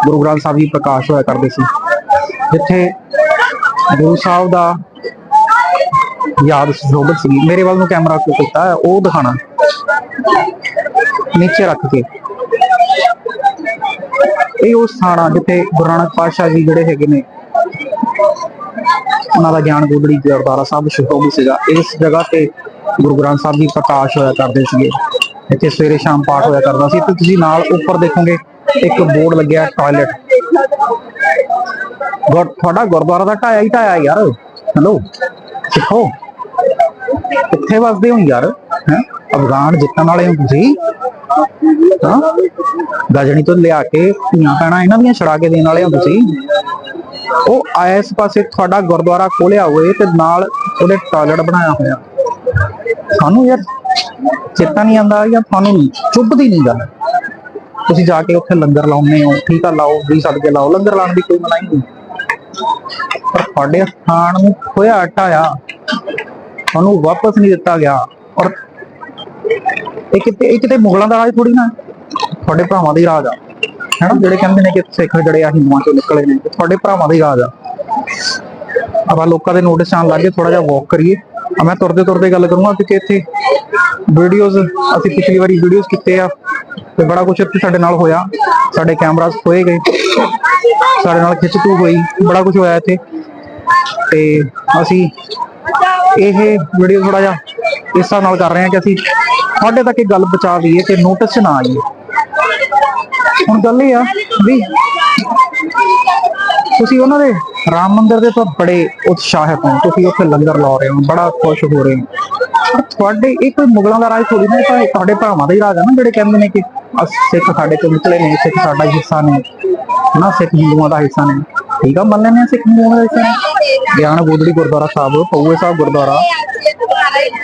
ਗੁਰੂ ਗ੍ਰੰਥ ਸਾਹਿਬ ਜੀ ਪ੍ਰਕਾਸ਼ ਹੋਇਆ ਕਰਦੇ ਸੀ। ਜਿੱਥੇ ਗੁਰੂ ਸਾਹਿਬ ਦਾ ਯਾਦ ਸਰੋਵਰ ਸੀ। ਮੇਰੇ ਵੱਲ ਨੂੰ ਕੈਮਰਾ ਕਿਉਂ ਕੀਤਾ ਹੈ? ਉਹ ਦਿਖਾਣਾ ਨੀਚੇ ਰੱਖ ਕੇ। ਇਹ ਉਹ ਸਥਾਨ ਆ ਜਿੱਥੇ ਗੁਰੂ ਨਾਨਕ ਪਾਤਸ਼ਾਹ ਜੀ ਜਿਹੜੇ ਹੈਗੇ ਨੇ, ਉਹਨਾਂ ਦਾ ਗਿਆਨ ਗੋਦੜੀ ਗੁਰਦੁਆਰਾ ਸਾਹਿਬ ਸ਼ੁਰੂ ਸੀਗਾ। ਇਸ ਜਗ੍ਹਾ ਤੇ ਗੁਰੂ ਗ੍ਰੰਥ ਸਾਹਿਬ ਜੀ ਪ੍ਰਕਾਸ਼ ਹੋਇਆ ਕਰਦੇ ਸੀਗੇ। ਇੱਥੇ ਸਵੇਰੇ ਸ਼ਾਮ ਪਾਠ ਹੋਇਆ ਕਰਦਾ ਸੀ। ਤੇ ਤੁਸੀਂ ਨਾਲ ਉੱਪਰ ਦੇਖੋਗੇ, ਇੱਕ ਬੋਰਡ ਲੱਗਿਆ, ਟਾਇਲਟ। ਗੁਰ, ਤੁਹਾਡਾ ਗੁਰਦੁਆਰਾ ਦਾ ਢਾਇਆ ਹੀ ਢਾਇਆ ਯਾਰ। ਹੈਲੋ, ਸਿੱਖੋ। ਕਿੱਥੇ ਵਸਦੇ ਹੋ ਯਾਰ, ਹੈ? ਅਫਗਾਨ ਜਿੱਤਣ ਵਾਲੇ ਹੋ ਤੁਸੀਂ। ਹਾਂ? ਗਜਣੀ ਤੋਂ ਲਿਆ ਕੇ ਧੀਆਂ ਪੈਣਾ ਇਹਨਾਂ ਦੀਆਂ ਛੜਾ ਕੇ ਦੇਣ ਵਾਲੇ ਹੋ ਤੁਸੀਂ। ਉਹ ਆਇਆ ਪਾਸੇ ਤੁਹਾਡਾ ਗੁਰਦੁਆਰਾ ਖੋਲਿਆ ਹੋਏ ਤੇ ਨਾਲ ਉਹਦੇ ਟਾਇਲਟ ਬਣਾਇਆ ਹੋਇਆ। ਸਾਨੂੰ ਯਾਰ ਚੇਤਾ ਨਹੀਂ ਆਂਦਾ ਜਾਂ ਤੁਹਾਨੂੰ ਚੁੱਭਦੀ ਨਹੀਂ ਗੱਲ। ਤੁਸੀਂ ਜਾ ਕੇ ਉੱਥੇ ਲੰਗਰ ਲਾਉਂਦੇ ਹੋ, ਠੀਕ ਆ, ਲਾਓ, ਵੀ ਸਦਕੇ ਲਾਓ। ਲੰਗਰ ਲਾਉਣ ਦੀ ਕੋਈ ਮਨਾਹੀ ਨਹੀਂ। ਪਰ ਤੁਹਾਡੇ ਸਥਾਨ ਨੂੰ ਖੋਇਆ ਹਟਾਇਆ ਤੁਹਾਨੂੰ ਵਾਪਸ ਨਹੀਂ ਦਿੱਤਾ ਗਿਆ। ਔਰ ਇਹ ਕਿਤੇ ਇਹ ਕਿਤੇ ਮੁਗਲਾਂ ਦਾ ਰਾਜ ਥੋੜੀ ਨਾ, ਤੁਹਾਡੇ ਭਰਾਵਾਂ ਦਾ ਹੀ ਰਾਜ ਆ। ਹੈਨਾ? ਜਿਹੜੇ ਕਹਿੰਦੇ ਨੇ ਕਿ ਸਿੱਖ ਜਿਹੜੇ ਆ ਹਿੰਦੂਆਂ ਚੋਂ ਨਿਕਲੇ ਨੇ ਤੁਹਾਡੇ ਭਰਾਵਾਂ ਦਾ ਹੀ ਰਾਜ ਆ। ਆਪਾਂ ਲੋਕਾਂ ਦੇ ਨੋਟਿਸ ਆਉਣ ਲੱਗੇ ਥੋੜਾ ਜਿਹਾ ਵਾਕ ਕਰੀਏ। ਆ ਮੈਂ ਤੁਰਦੇ ਤੁਰਦੇ ਗੱਲ ਕਰੂੰਗਾ, ਕਿਉਂਕਿ ਇੱਥੇ ਵੀਡੀਓਜ਼ ਅਸੀਂ ਪਿਛਲੀ ਵਾਰੀ ਵੀਡੀਓਜ਼ ਕੀਤੇ ਆ, ਤੇ ਬੜਾ ਕੁਝ ਇੱਥੇ ਸਾਡੇ ਨਾਲ ਹੋਇਆ। ਸਾਡੇ ਕੈਮਰਾਸ ਖੋਏ ਗਏ। ਸਾਡੇ ਨਾਲ ਖਿੱਚਤੂ ਹੋਈ। ਬੜਾ ਕੁਝ ਹੋਇਆ ਇੱਥੇ। ਤੇ ਅਸੀਂ ਇਹ ਵੀਡੀਓ ਥੋੜਾ ਜਿਹਾ ਇਸ ਹਿਸਾਬ ਨਾਲ ਕਰ ਰਹੇ ਹਾਂ ਕਿ ਅਸੀਂ ਤੁਹਾਡੇ ਤੱਕ ਇਹ ਗੱਲ ਪਹੁੰਚਾ ਦਈਏ ਕਿ ਨੋਟਿਸ 'ਚ ਨਾ ਆਈਏ। ਹੁਣ ਗੱਲ ਇਹ ਆ ਵੀ ਤੁਸੀਂ ਉਹਨਾਂ ਦੇ ਰਾਮ ਮੰਦਿਰ ਦੇ ਤੋਂ ਬੜੇ ਉਤਸ਼ਾਹਿਤ ਹੋ ਤੁਸੀਂ ਉੱਥੇ ਲੰਗਰ ਲਾ ਰਹੇ ਹੋ, ਬੜਾ ਖੁਸ਼ ਹੋ ਰਹੇ ਹੋ। ਪਰ ਤੁਹਾਡੇ, ਇਹ ਕੋਈ ਮੁਗਲਾਂ ਦਾ ਰਾਜ ਥੋੜੀ ਨਾ ਇਹ ਤਾਂ ਤੁਹਾਡੇ ਭਰਾਵਾਂ ਦਾ ਹੀ ਰਾਜ ਆ ਨਾ, ਜਿਹੜੇ ਕਹਿੰਦੇ ਨੇ ਕਿ ਅਸ- ਸਿੱਖ ਸਾਡੇ ਤੋਂ ਨਿਕਲੇ ਨੇ, ਸਿੱਖ ਸਾਡਾ ਹਿੱਸਾ ਨੇ ਨਾ ਸਿੱਖ ਹਿੰਦੂਆਂ ਦਾ ਹਿੱਸਾ ਨੇ। ਠੀਕ ਆ ਮੰਨ ਲੈਂਦੇ ਹਾਂ ਸਿੱਖ ਹਿੰਦੂਆਂ ਦਾ ਹਿੱਸਾ ਨੇ? Gian Godri Gurdwara Sahib, ਪਊਏ Sahib Gurdwara.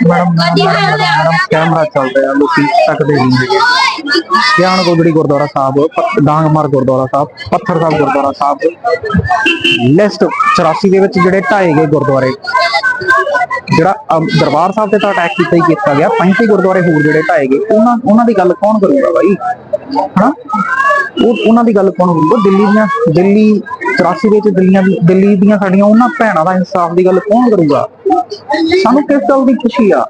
Madam madam madam madam camera ਚੱਲ ਰਿਹਾ ਲੋਕੀ ਤੱਕਦੇ ਨਹੀਂ ਹੈਗੇ। ਗਿਆਨ ਗੋਦੜੀ ਗੁਰਦੁਆਰਾ ਸਾਹਿਬ ਡਾਂਗਮਾਰ ਗੁਰਦੁਆਰਾ ਸਾਹਿਬ ਪੱਥਰ ਸਾਹਿਬ ਗੁਰਦੁਆਰਾ ਸਾਹਿਬ। ਲਿਸਟ 84 ਦੇ ਵਿੱਚ ਜਿਹੜੇ ਢਾਏ ਗਏ ਗੁਰਦੁਆਰੇ ਜਿਹੜਾ ਦਰਬਾਰ ਸਾਹਿਬ ਤੇ ਤਾਂ ਅਟੈਕ ਕੀਤਾ ਹੀ ਕੀਤਾ ਗਿਆ 35 ਗੁਰਦੁਆਰੇ ਹੋਰ ਜਿਹੜੇ ਢਾਏ ਗਏ। ਉਹਨਾਂ ਉਹਨਾਂ ਦੀ ਗੱਲ ਕੌਣ ਕਰੂਗਾ ਬਾਈ? ਹਨਾ? ਉਹ ਉਹਨਾਂ ਦੀ ਗੱਲ ਕੌਣ ਕਰੂਗਾ? ਦਿੱਲੀ ਦੀਆਂ, ਦਿੱਲੀ 84 ਵਿੱਚ ਦਿੱਲੀਆਂ ਦੀ, ਦਿੱਲੀ ਦੀਆਂ ਸਾਡੀਆਂ ਉਹਨਾਂ ਭੈਣਾਂ ਦਾ ਇਨਸਾਫ ਦੀ ਗੱਲ ਕੌਣ ਕਰੂਗਾ? ਸਾਨੂੰ ਕਿਸ ਗੱਲ ਦੀ ਖੁਸ਼ੀ ਆ?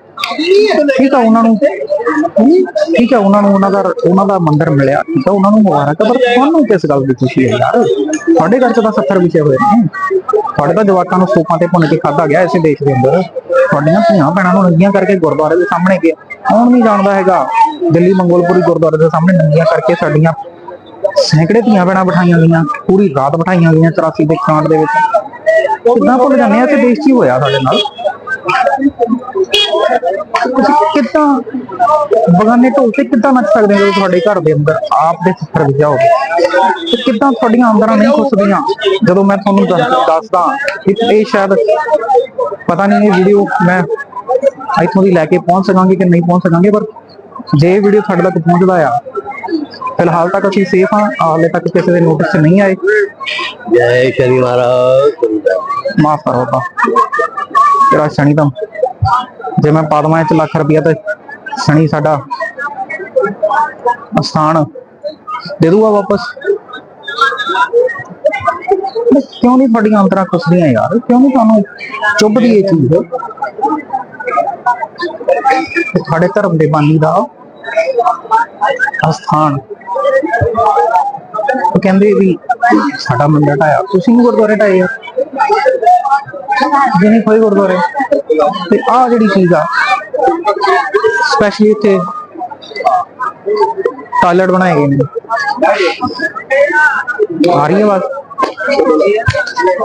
ਠੀਕ ਆ ਉਹਨਾਂ ਨੂੰ। ਠੀਕ ਆ ਉਹਨਾਂ ਨੂੰ ਉਹਨਾਂ ਦਾ ਉਹਨਾਂ ਦਾ ਮੰਦਿਰ ਮਿਲਿਆ। ਠੀਕ ਆ ਉਹਨਾਂ ਨੂੰ ਮੁਬਾਰਕ ਪਰ ਤੁਹਾਨੂੰ ਕਿਸ ਗੱਲ ਦੀ ਖੁਸ਼ੀ ਹੈ ਯਾਰ? ਤੁਹਾਡੇ ਘਰ ਚ ਤਾਂ 70 ਵਿਛੇ ਹੋਏ ਨੇ। ਤੁਹਾਡੇ ਤਾਂ ਜਵਾਕਾਂ ਨੂੰ ਸੂਪਾਂ ਤੇ ਭੁੰਨ ਕੇ ਖਾਧਾ ਗਿਆ ਇਸੇ ਦੇਸ਼ ਦੇ ਅੰਦਰ। ਤੁਹਾਡੀਆਂ ਧੀਆਂ ਭੈਣਾਂ ਨੂੰ ਨੰਗੀਆਂ ਕਰਕੇ ਗੁਰਦੁਆਰੇ ਦੇ ਸਾਹਮਣੇ ਗਿਆ। ਕੌਣ ਨਹੀਂ ਜਾਣਦਾ ਹੈਗਾ? ਦਿੱਲੀ, ਮੰਗੋਲਪੁਰੀ, ਗੁਰਦੁਆਰੇ ਦੇ ਸਾਹਮਣੇ ਨੰਗੀਆਂ ਕਰਕੇ ਸਾਡੀਆਂ ਸੈਂਕੜੇ ਧੀਆਂ ਭੈਣਾਂ ਬਿਠਾਈਆਂ ਗਈਆਂ, ਪੂਰੀ ਰਾਤ ਬਿਠਾਈਆਂ ਗਈਆਂ 84 ਦੇ ਕਾਂਡ ਦੇ ਵਿੱਚ। ਕਿੱਦਾਂ ਭੁੱਲ ਜਾਂਦੇ ਆ ਕਿ ਦੇਸ਼ 'ਚ ਹੋਇਆ ਸਾਡੇ ਨਾਲ? ਕਿੱਦਾਂ ਬਗਾਨੇ ਢੋਲ ਤੇ ਕਿੱਦਾਂ ਨੱਚ ਸਕਦੇ ਹੋ ਤੁਹਾਡੇ ਘਰ ਦੇ ਅੰਦਰ ਆਪ ਦੇ ਸਫਰ ਵਿੱਚ ਜਾਓਗੇ ਤੇ ਕਿੱਦਾਂ ਤੁਹਾਡੀਆਂ ਅੰਦਰਾਂ ਨਹੀਂ ਖੁੱਸਦੀਆਂ ਜਦੋਂ ਮੈਂ ਤੁਹਾਨੂੰ ਦੱਸਦਾ ਇਹ ਸ਼ਾਇਦ ਪਤਾ ਨਹੀਂ ਇਹ ਵੀਡੀਓ ਮੈਂ ਇੱਥੋਂ ਦੀ ਲੈ ਕੇ ਪਹੁੰਚ ਸਕਾਂਗੇ ਕਿ ਨਹੀਂ ਪਹੁੰਚ ਸਕਾਂਗੇ, ਪਰ ਜੇ ਵੀਡੀਓ ਤੁਹਾਡੇ ਤੱਕ ਪਹੁੰਚਦਾ ਆ ਫਿਲਹਾਲ ਤੱਕ ਅਸੀਂ ਸੇਫ ਹਾਂ। ਹਾਲੇ ਤੱਕ ਕਿਸੇ ਦੇ ਨੋਟਿਸ ਨਹੀਂ ਆਏ। ਜੈ ਸ਼ਨੀ ਮਹਾਰਾਜ ਮਾਫ ਕਰੋ ਬਾ ਤੇਰਾ ਸ਼ਨੀ ਤਾਂ ਜੇ ਮੈਂ ਪਾਦਮਾ ਚ ਲੱਖ ਰੁਪਇਆ ਤੇ ਸ਼ਨੀ ਸਾਡਾ ਅਸਥਾਨ ਦੇ ਦੂਗਾ ਵਾਪਸ। ਕਿਉਂ ਨਹੀਂ ਤੁਹਾਡੀਆਂ ਅੰਤਰਾ ਕੁਸਰੀਆਂ ਯਾਰ? ਕਿਉਂ ਨਹੀਂ ਤੁਹਾਨੂੰ ਚੁੱਭਦੀ ਇਹ ਚੀਜ਼? ਤੁਹਾਡੇ ਧਰਮ ਦੇ ਬਾਨੀ ਦਾ ਅਸਥਾਨ। ਉਹ ਕਹਿੰਦੇ ਵੀ ਸਾਡਾ ਮੰਦਰ ਢਾਇਆ। ਤੁਸੀਂ ਵੀ ਗੁਰਦੁਆਰੇ ਢਾਏ ਆ? ਜਿਹਨੇ ਕੋਈ ਗੁਰਦੁਆਰੇ। ਤੇ ਆ ਜਿਹੜੀ ਚੀਜ਼ ਆ ਸਪੈਸ਼ਲੀ ਇੱਥੇ ਟਾਇਲਟ ਬਣਾਏ ਗਏ ਨੇ। ਆ ਰਹੀ ਹੈ ਆਵਾਜ਼?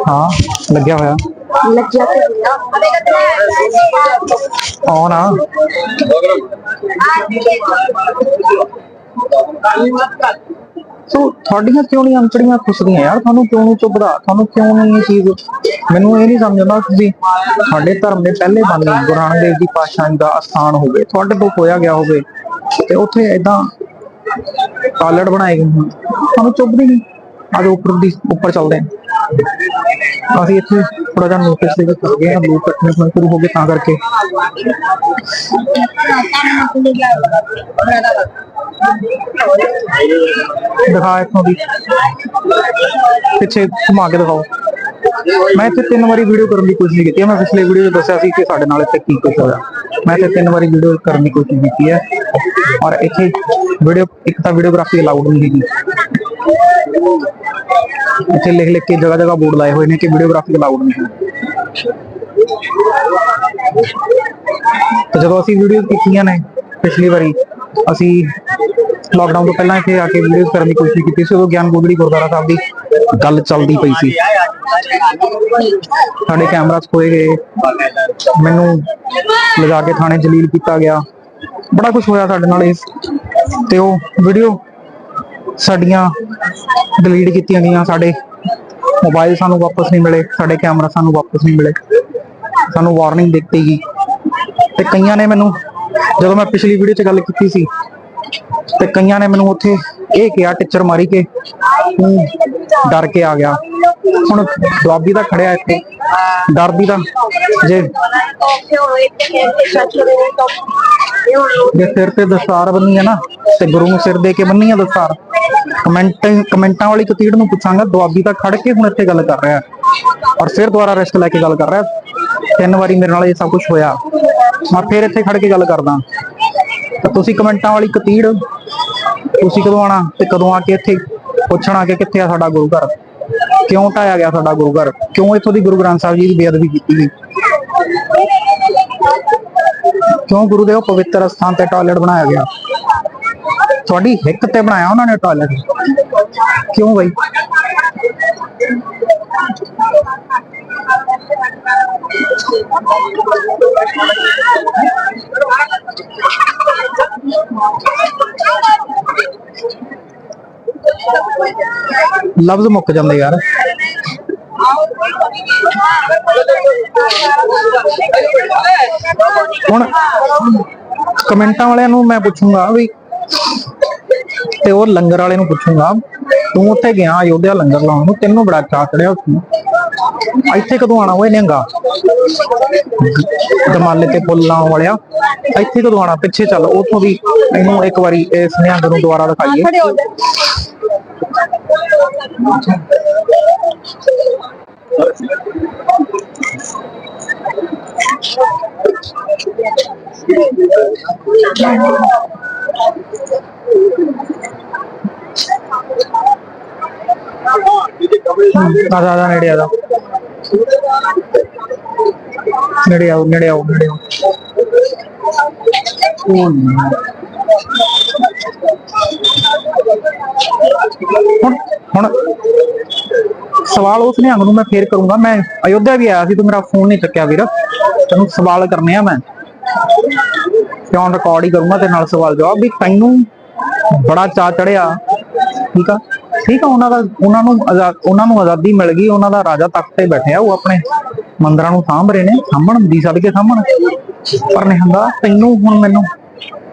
ਹਾਂ ਲੱਗਿਆ ਹੋਇਆ। ਲੱਗਿਆ ਆਨ ਆ। ਸੋ ਤੁਹਾਡੀਆਂ ਕਿਉਂ ਨਹੀਂ ਅੰਚੜੀਆਂ ਖੁੱਸਦੀਆਂ ਯਾਰ ਤੁਹਾਨੂੰ ਕਿਉਂ ਨਹੀਂ ਚੁੱਭਦਾ? ਤੁਹਾਨੂੰ ਕਿਉਂ ਨਹੀਂ ਇਹ ਚੀਜ਼? ਮੈਨੂੰ ਇਹ ਨਹੀਂ ਸਮਝ ਆਉਂਦਾ ਤੁਸੀਂ ਸਾਡੇ ਧਰਮ ਦੇ ਪਹਿਲੇ ਬਾਨੀ ਗੁਰੂ ਨਾਨਕ ਦੇਵ ਜੀ ਪਾਤਸ਼ਾਹੀ ਦਾ ਅਸਥਾਨ ਹੋਵੇ, ਤੁਹਾਡੇ ਤੋਂ ਖੋਇਆ ਗਿਆ ਹੋਵੇ ਤੇ ਉੱਥੇ ਇਦਾਂ ਕਾਲੜ ਬਣਾਏ ਗਏ ਹੋਣ। ਤੁਹਾਨੂੰ ਚੁੱਭਦੀ ਨਹੀਂ। ਅੱਜ ਉੱਪਰ ਦੀ ਉੱਪਰ ਚੱਲਦੇ ਹਾਂ ਅਸੀਂ ਇੱਥੇ ਥੋੜਾ ਜਿਹਾ ਨੋਟਿਸ ਦੇ ਵਿੱਚ ਆ ਗਏ ਹਾਂ ਲੋਕ ਇਕੱਠੇ ਹੋਣੇ ਸ਼ੁਰੂ ਹੋ ਗਏ ਤਾਂ ਕਰਕੇ ਦਿਖਾ ਇੱਥੋਂ ਦੀ ਪਿੱਛੇ ਘੁਮਾ ਕੇ ਦਿਖਾਓ ਮੈਂ ਇੱਥੇ ਤਿੰਨ ਵਾਰੀ ਵੀਡੀਓ ਕਰਨ ਦੀ ਕੋਸ਼ਿਸ਼ ਕੀਤੀ ਹੈ ਮੈਂ ਪਿਛਲੇ ਵੀਡੀਓ ਵਿੱਚ ਦੱਸਿਆ ਸੀ ਕਿ ਸਾਡੇ ਨਾਲ ਇੱਥੇ ਕੀ ਕੁਝ ਹੋਇਆ ਮੈਂ ਇੱਥੇ ਤਿੰਨ ਵਾਰੀ ਵੀਡੀਓ ਕਰਨ ਦੀ ਕੋਸ਼ਿਸ਼ ਕੀਤੀ ਹੈ ਔਰ ਇੱਥੇ ਵੀਡੀਓ ਇੱਕ ਤਾਂ ਵੀਡੀਓਗ੍ਰਾਫੀ ਅਲਾਉਡ ਨਹੀਂ ਹੈਗੀ ਇੱਥੇ ਲਿਖ ਲਿਖ ਕੇ ਜਗ੍ਹਾ ਜਗ੍ਹਾ ਬੋਰਡ ਲਾਏ ਹੋਏ ਨੇ ਕਿ ਵੀਡੀਓਗ੍ਰਾਫੀ ਅਲਾਉਡ ਨਹੀਂ ਤੇ ਜਦੋਂ ਅਸੀਂ ਵੀਡੀਓ ਕੀਤੀਆਂ ਨੇ ਪਿਛਲੀ ਵਾਰੀ, ਅਸੀਂ ਲਾਕਡਾਊਨ ਤੋਂ ਪਹਿਲਾਂ ਇੱਥੇ ਆ ਕੇ ਵੀਡੀਓ ਕਰਨ ਦੀ ਕੋਸ਼ਿਸ਼ ਕੀਤੀ ਸੀ, ਉਦੋਂ ਗਿਆਨ ਗੋਗੜੀ ਗੁਰਦੁਆਰਾ ਸਾਹਿਬ ਦੀ ਗੱਲ ਚੱਲਦੀ ਪਈ ਸੀ। ਸਾਡੇ ਕੈਮਰਾ ਖੋਏ ਗਏ, ਮੈਨੂੰ ਲਿਜਾ ਕੇ ਥਾਣੇ ਜਲੀਲ ਕੀਤਾ ਗਿਆ। ਬੜਾ ਕੁਝ ਹੋਇਆ ਸਾਡੇ ਨਾਲ ਇਸ, ਤੇ ਉਹ ਵੀਡੀਓ ਸਾਡੀਆਂ ਡਿਲੀਟ ਕੀਤੀਆਂ ਗਈਆਂ, ਸਾਡੇ ਮੋਬਾਈਲ ਸਾਨੂੰ ਵਾਪਸ ਨਹੀਂ ਮਿਲੇ, ਸਾਡੇ ਕੈਮਰਾ ਸਾਨੂੰ ਵਾਪਸ ਨਹੀਂ ਮਿਲੇ। ਸਾਨੂੰ ਵਾਰਨਿੰਗ ਦਿੱਤੀ ਗਈ। ਤੇ ਕਈਆਂ ਨੇ ਮੈਨੂੰ, ਜਦੋਂ ਮੈਂ ਪਿਛਲੀ ਵੀਡੀਓ 'ਚ ਗੱਲ ਕੀਤੀ ਸੀ, ਤੇ ਕਈਆਂ ਨੇ ਮੈਨੂੰ ਉੱਥੇ ਇਹ ਕਿਹਾ, ਟੀਚਰ ਮਾਰੀ ਕੇ ਤੂੰ ਡਰ ਕੇ ਆ ਗਿਆ। ਹੁਣ ਦੁਆਬੀ ਦਾ ਖੜਿਆ ਇੱਥੇ। ਡਰਦੀ ਦਾ ਜੇ। ਜੇ ਸਿਰ ਤੇ ਦਸਤਾਰ ਬੰਨੀ ਹੈ ਨਾ, ਤੇ ਗੁਰੂ ਨੂੰ ਸਿਰ ਦੇ ਕੇ ਬੰਨੀ ਆ ਦਸਤਾਰ, ਕਮੈਂਟ, ਕਮੈਂਟਾਂ ਵਾਲੀ ਕਤੀੜ ਨੂੰ ਪੁੱਛਾਂਗਾ, ਦੁਆਬੀ ਤਾਂ ਖੜ ਕੇ ਹੁਣ ਇੱਥੇ ਗੱਲ ਕਰ ਰਿਹਾ ਔਰ ਸਿਰ ਦੁਆਰਾ ਰਿਸਕ ਲੈ ਕੇ ਗੱਲ ਕਰ ਰਿਹਾ ਤਿੰਨ ਵਾਰੀ ਮੇਰੇ ਨਾਲ ਇਹ ਸਭ ਕੁਝ ਹੋਇਆ। ਮੈਂ ਫਿਰ ਇੱਥੇ ਖੜ ਕੇ ਗੱਲ ਕਰਦਾ। ਤਾਂ ਤੁਸੀਂ ਕਮੈਂਟਾਂ ਵਾਲੀ ਕਤੀੜ ਤੁਸੀਂ ਕਦੋਂ ਆਣਾ ਤੇ ਕਦੋਂ ਆ ਕੇ ਇੱਥੇ ਪੁੱਛਣਾ ਕਿ ਕਿੱਥੇ ਆ ਸਾਡਾ ਗੁਰੂ ਘਰ? ਕਿਉਂ ਢਾਇਆ ਗਿਆ ਸਾਡਾ ਗੁਰੂ ਘਰ? ਕਿਉਂ ਇੱਥੋਂ ਦੀ ਗੁਰੂ ਗ੍ਰੰਥ ਸਾਹਿਬ ਜੀ ਦੀ ਬੇਅਦਬੀ ਕੀਤੀ ਗਈ? ਕਿਉਂ ਗੁਰੂ ਦੇ ਉਹ ਪਵਿੱਤਰ ਸਥਾਨ ਤੇ ਟਾਇਲਟ ਬਣਾਇਆ ਗਿਆ? ਤੁਹਾਡੀ ਹਿੱਕ ਤੇ ਬਣਾਇਆ ਉਹਨਾਂ ਨੇ ਟਾਇਲਟ ਕਿਉਂ ਬਈ? ਲਫ਼ਜ਼ ਮੁੱਕ ਜਾਂਦੇ ਯਾਰ। ਹੁਣ ਕਮੈਂਟਾਂ ਵਾਲਿਆਂ ਨੂੰ ਮੈਂ ਪੁੱਛੂੰਗਾ ਵੀ ਤੇ ਉਹ ਲੰਗਰ ਵਾਲੇ ਨੂੰ ਪੁੱਛੂੰਗਾ ਤੂੰ ਉੱਥੇ ਗਿਆ ਅਯੋਧਿਆ ਲੰਗਰ ਲਾਉਣ ਨੂੰ ਤੈਨੂੰ ਬੜਾ ਚਾਅ ਚੜਿਆ ਉੱਥੇ। ਇੱਥੇ ਕਦੋਂ ਆਣਾ ਓਏ ਨਿਹੰਗਾ? ਦਮਾਲੇ ਤੇ ਪੁੱਲ ਲਾਉਣ ਵਾਲਿਆ ਇੱਥੇ ਕਦੋਂ ਆਣਾ ਪਿੱਛੇ ਚੱਲ ਉੱਥੋਂ ਵੀ ਇਹਨੂੰ ਇੱਕ ਵਾਰੀ ਇਸ ਨਿਹੰਗ ਨੂੰ ਦੁਬਾਰਾ ਦਿਖਾਈਏ ਆ ਜਾ ਆ ਜਾ ਨੇੜੇ ਆ ਜਾ ਨੇੜੇ ਆਓ ਨੇੜੇ ਆਓ ਨੇੜੇ ਆਓ ਹੁਣ ਹੁਣ ਸਵਾਲ ਉਸ ਨਿਹੰਗ ਨੂੰ ਮੈਂ ਫੇਰ ਕਰੂੰਗਾ। ਮੈਂ ਅਯੋਧਿਆ ਵੀ ਆਇਆ ਸੀ ਤੂੰ ਮੇਰਾ ਫੋਨ ਨਹੀਂ ਚੱਕਿਆ ਵੀਰ। ਤੈਨੂੰ ਸਵਾਲ ਕਰਨੇ ਆ ਮੈਂ। ਕਿਉਂ ਰਿਕਾਰਡ ਹੀ ਕਰੂੰਗਾ ਤੇ ਨਾਲ ਸਵਾਲ ਜਵਾਬ। ਵੀ ਤੈਨੂੰ ਬੜਾ ਚਾ ਚੜਿਆ। ਠੀਕ ਆ? ਠੀਕ ਆ, ਉਹਨਾਂ ਦਾ ਉਹਨਾਂ ਨੂੰ ਉਹਨਾਂ ਨੂੰ ਆਜ਼ਾਦੀ ਮਿਲ ਗਈ। ਉਹਨਾਂ ਦਾ ਰਾਜਾ ਤਖਤ ਤੇ ਬੈਠਿਆ। ਉਹ ਆਪਣੇ ਮੰਦਰਾਂ ਨੂੰ ਸਾਂਭ ਰਹੇ ਨੇ। ਸਾਂਭਣ ਦੀ ਸਦਕੇ ਸਾਂਭਣ। ਪਰ ਨਹੀਂ ਹੁੰਦਾ, ਤੈਨੂੰ ਹੁਣ ਮੈਨੂੰ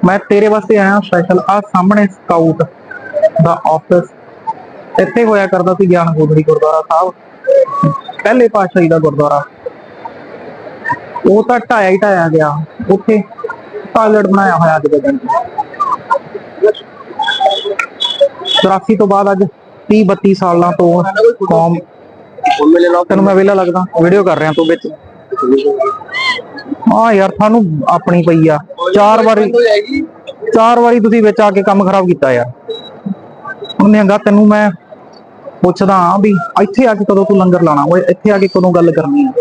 ਮੈਂ ਤੇਰੇ ਵਾਸਤੇ ਆਇਆ ਸਪੈਸ਼ਲ ਆ ਸਾਹਮਣੇ ਸਕਾਊਟ ਦਾ ਆਫਿਸ ਇੱਥੇ ਹੋਇਆ ਕਰਦਾ ਸੀ ਗਿਆਨ ਗੋਦੜੀ ਗੁਰਦੁਆਰਾ ਸਾਹਿਬ। ਪਹਿਲੇ ਪਾਤਸ਼ਾਹੀ ਦਾ ਗੁਰਦੁਆਰਾ। ਉਹ ਤਾਂ ਢਾਇਆ ਹੀ ਢਾਇਆ ਗਿਆ। ਉੱਥੇ ਟਾਇਲਟ ਬਣਾਇਆ ਹੋਇਆ ਅੱਜ ਦੇ ਦਿਨ। 84 ਤੋਂ ਬਾਅਦ ਅੱਜ 30 32 ਸਾਲਾਂ ਤੋਂ ਕੌਮ ਤੈਨੂੰ ਮੈਂ ਵੇਲਾ ਲੱਗਦਾ ਵੀਡੀਓ ਕਰ ਰਿਹਾ ਤੂੰ ਵਿੱਚ। ਹਾਂ ਯਾਰ ਤੁਹਾਨੂੰ ਆਪਣੀ ਪਈ ਆ। ਚਾਰ ਵਾਰੀ ਚਾਰ ਵਾਰੀ ਤੁਸੀਂ ਵਿੱਚ ਆ ਕੇ ਕੰਮ ਖਰਾਬ ਕੀਤਾ ਯਾਰ। ਹੁਣ ਨਿਹੰਗਾ ਤੈਨੂੰ ਮੈਂ ਪੁੱਛਦਾ ਹਾਂ ਵੀ ਇੱਥੇ ਆ ਕੇ ਕਦੋਂ ਤੂੰ ਲੰਗਰ ਲਾਣਾ ਓਏ, ਇੱਥੇ ਆ ਕੇ ਕਦੋਂ ਗੱਲ ਕਰਨੀ ਆ?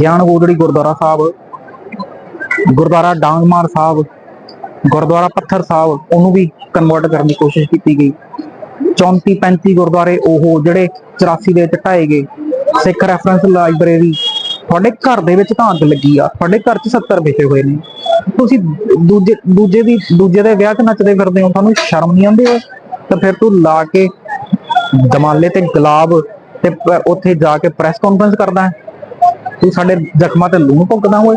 ਗਿਆਨ ਗੋਦੜੀ ਗੁਰਦੁਆਰਾ ਸਾਹਿਬ, ਗੁਰਦੁਆਰਾ ਡਾਂਗਮਾਰ ਸਾਹਿਬ, ਗੁਰਦੁਆਰਾ ਪੱਥਰ ਸਾਹਿਬ, ਉਹਨੂੰ ਵੀ ਕਨਵਰਟ ਕਰਨ ਦੀ ਕੋਸ਼ਿਸ਼ ਕੀਤੀ ਗਈ। 34 35 ਗੁਰਦੁਆਰੇ ਉਹ ਜਿਹੜੇ 84 ਦੇ ਵਿੱਚ ਢਾਏ ਗਏ। ਸਿੱਖ ਰੈਫਰੈਂਸ ਲਾਇਬ੍ਰੇਰੀ ਤੁਹਾਡੇ ਘਰ ਦੇ ਵਿੱਚ ਤਾਂ ਅੱਗ ਲੱਗੀ ਆ, ਤੁਹਾਡੇ ਘਰ 'ਚ 70 ਵਿਖੇ ਹੋਏ ਨੇ। ਤੁਸੀਂ ਦੂਜੇ ਦੂਜੇ ਦੀ, ਦੂਜੇ ਦੇ ਵਿਆਹ 'ਚ ਨੱਚਦੇ ਫਿਰਦੇ ਹੋ, ਤੁਹਾਨੂੰ ਸ਼ਰਮ ਨਹੀਂ ਆਉਂਦੀ? ਓਏ ਤਾਂ ਫਿਰ ਤੂੰ ਲਾ ਕੇ ਦਮਾਲੇ ਤੇ ਗੁਲਾਬ ਤੇ ਉੱਥੇ ਜਾ ਕੇ ਪ੍ਰੈਸ ਕਾਨਫਰੰਸ ਕਰਦਾ ਹੈ। ਤੂੰ ਸਾਡੇ ਜ਼ਖਮਾਂ ਤੇ ਲੂਣ ਭੁੱਕਦਾ ਹੋਏ।